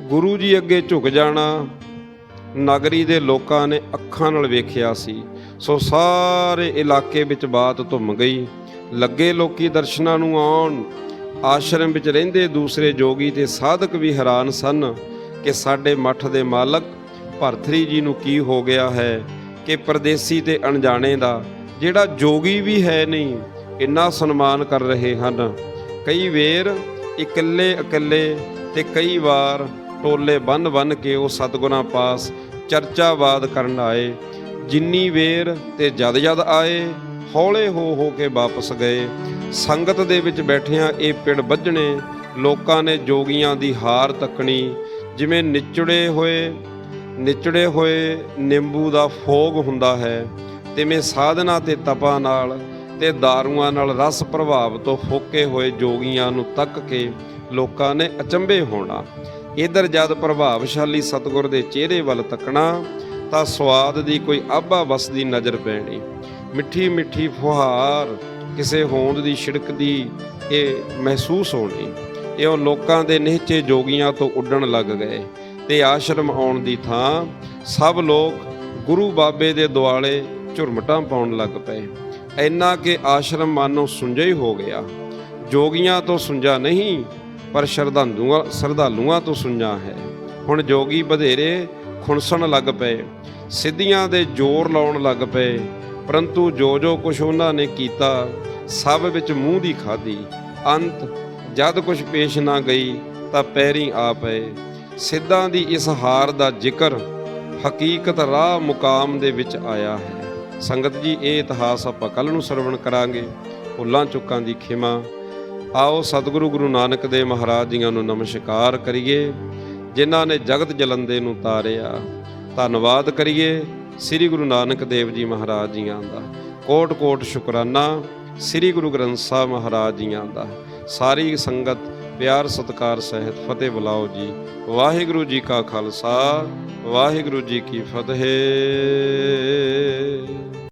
ਗੁਰੂ ਜੀ ਅੱਗੇ ਝੁਕ ਜਾਣਾ ਨਗਰੀ ਦੇ ਲੋਕਾਂ ਨੇ ਅੱਖਾਂ ਨਾਲ ਵੇਖਿਆ ਸੀ। ਸੋ ਸਾਰੇ ਇਲਾਕੇ ਵਿੱਚ ਬਾਤ ਧੁੰਮ ਗਈ। ਲੱਗੇ ਲੋਕੀ ਦਰਸ਼ਨਾਂ ਨੂੰ ਆਉਣ। ਆਸ਼ਰਮ ਵਿੱਚ ਰਹਿੰਦੇ ਦੂਸਰੇ ਜੋਗੀ ਤੇ ਸਾਧਕ ਵੀ ਹੈਰਾਨ ਸਨ। ਕਿ ਸਾਡੇ ਮੱਠ ਦੇ ਮਾਲਕ ਭਰਥਰੀ ਜੀ ਨੂੰ ਕੀ ਹੋ ਗਿਆ ਹੈ ਕਿ ਪਰਦੇਸੀ ਤੇ ਅਣਜਾਣੇ ਦਾ, ਜਿਹੜਾ ਜੋਗੀ ਵੀ ਹੈ ਨਹੀਂ, ਇੰਨਾ ਸਨਮਾਨ ਕਰ ਰਹੇ ਹਨ। ਕਈ ਵੇਰ ਇਕੱਲੇ ਇਕੱਲੇ ਤੇ ਕਈ ਵਾਰ ਟੋਲੇ ਬੰਨ ਬੰਨ ਕੇ ਉਹ ਸਤਗੁਰਾਂ ਪਾਸ ਚਰਚਾਵਾਦ ਕਰਨ ਆਏ। ਜਿੰਨੀ ਵੇਰ ਤੇ ਜਦ ਜਦ ਆਏ, ਹੌਲੇ ਹੋ ਹੋ ਕੇ ਵਾਪਸ ਗਏ। ਸੰਗਤ ਦੇ ਵਿੱਚ ਬੈਠਿਆਂ ਇਹ ਪਿੜ ਵੱਜਣੇ, ਲੋਕਾਂ ਨੇ ਜੋਗੀਆਂ ਦੀ ਹਾਰ ਤੱਕਣੀ ਜਿਵੇਂ ਨਿਚੜੇ ਹੋਏ ਨਿਚੜੇ ਹੋਏ ਨਿੰਬੂ ਦਾ ਫੋਗ ਹੁੰਦਾ ਹੈ, ਤਿਵੇਂ ਸਾਧਨਾ ਤੇ ਤਪਾ ਨਾਲ ਤੇ ਦਾਰੂਆਂ ਨਾਲ ਰਸ ਪ੍ਰਭਾਵ ਤੋਂ ਫੋਕੇ ਹੋਏ ਜੋਗੀਆਂ ਨੂੰ ਤੱਕ ਕੇ ਲੋਕਾਂ ਨੇ ਅਚੰਭੇ ਹੋਣਾ। ਇਧਰ ਜਦ ਪ੍ਰਭਾਵਸ਼ਾਲੀ ਸਤਗੁਰ ਦੇ ਚਿਹਰੇ ਵੱਲ ਤੱਕਣਾ, ਤਾਂ ਸਵਾਦ ਦੀ ਕੋਈ ਆਭਾ ਵਸਦੀ ਨਜ਼ਰ ਪੈਣੀ। ਮਿੱਠੀ ਮਿੱਠੀ ਫੁਹਾਰ, ਕਿਸੇ ਹੋਂਦ ਦੀ ਛਿੜਕ ਦੀ ਇਹ ਮਹਿਸੂਸ ਹੋਣੀ। ਇਉਂ ਲੋਕਾਂ ਦੇ ਨਿਹਚੇ ਜੋਗੀਆਂ ਤੋਂ ਉੱਡਣ ਲੱਗ ਗਏ ਤੇ ਆਸ਼ਰਮ ਆਉਣ ਦੀ ਥਾਂ ਸਭ ਲੋਕ ਗੁਰੂ ਬਾਬੇ ਦੇ ਦੁਆਲੇ ਝੁਰਮਟਾਂ ਪਾਉਣ ਲੱਗ ਪਏ। ਇੰਨਾ ਕਿ ਆਸ਼ਰਮ ਮਾਨੋ ਸੁੰਝਾ ਹੀ ਹੋ ਗਿਆ। ਜੋਗੀਆਂ ਤੋਂ ਸੁੰਜਾ ਨਹੀਂ, ਪਰ ਸ਼ਰਧਾਲੂਆਂ ਸ਼ਰਧਾਲੂਆਂ ਤੋਂ ਸੁੰਜਾ ਹੈ। ਹੁਣ ਜੋਗੀ ਬਧੇਰੇ ਖੁਣਸਣ ਲੱਗ ਪਏ। ਸਿੱਧੀਆਂ ਦੇ ਜ਼ੋਰ ਲਾਉਣ ਲੱਗ ਪਏ। ਪਰੰਤੂ ਜੋ ਜੋ ਕੁਛ ਉਹਨਾਂ ਨੇ ਕੀਤਾ, ਸਭ ਵਿੱਚ ਮੂੰਹ ਦੀ ਖਾਦੀ ਅੰਤ ਜਦ ਕੁਛ ਪੇਸ਼ ਨਾ ਗਈ ਤਾਂ ਪੈਰੀ ਆ ਪਏ। ਸਿੱਧਾਂ ਦੀ ਇਸ ਹਾਰ ਦਾ ਜ਼ਿਕਰ ਹਕੀਕਤ ਰਾਹ ਮੁਕਾਮ ਦੇ ਵਿੱਚ ਆਇਆ ਹੈ। ਸੰਗਤ ਜੀ, ਇਹ ਇਤਿਹਾਸ ਆਪਾਂ ਕੱਲ ਨੂੰ ਸਰਵਣ ਕਰਾਂਗੇ। ਭੁੱਲਾਂ ਚੁੱਕਾਂ ਦੀ ਖਿਮਾ। ਆਓ ਸਤਿਗੁਰੂ ਗੁਰੂ ਨਾਨਕ ਦੇਵ ਮਹਾਰਾਜ ਜੀਆਂ ਨੂੰ ਨਮਸਕਾਰ ਕਰੀਏ, ਜਿਨ੍ਹਾਂ ਨੇ ਜਗਤ ਜਲੰਦੇ ਨੂੰ ਤਾਰਿਆ। ਧੰਨਵਾਦ ਕਰੀਏ ਸ੍ਰੀ ਗੁਰੂ ਨਾਨਕ ਦੇਵ ਜੀ ਮਹਾਰਾਜ ਜੀਆਂ ਦਾ। ਕੋਟ ਕੋਟ ਸ਼ੁਕਰਾਨਾ ਸ੍ਰੀ ਗੁਰੂ ਗ੍ਰੰਥ ਸਾਹਿਬ ਮਹਾਰਾਜ ਜੀਆਂ ਦਾ। ਸਾਰੀ ਸੰਗਤ ਪਿਆਰ ਸਤਕਾਰ ਸਹਿਤ ਫਤਿਹ ਬੁਲਾਓ ਜੀ। ਵਾਹਿਗੁਰੂ ਜੀ ਕਾ ਖਾਲਸਾ, ਵਾਹਿਗੁਰੂ ਜੀ ਕੀ ਫਤਿਹ।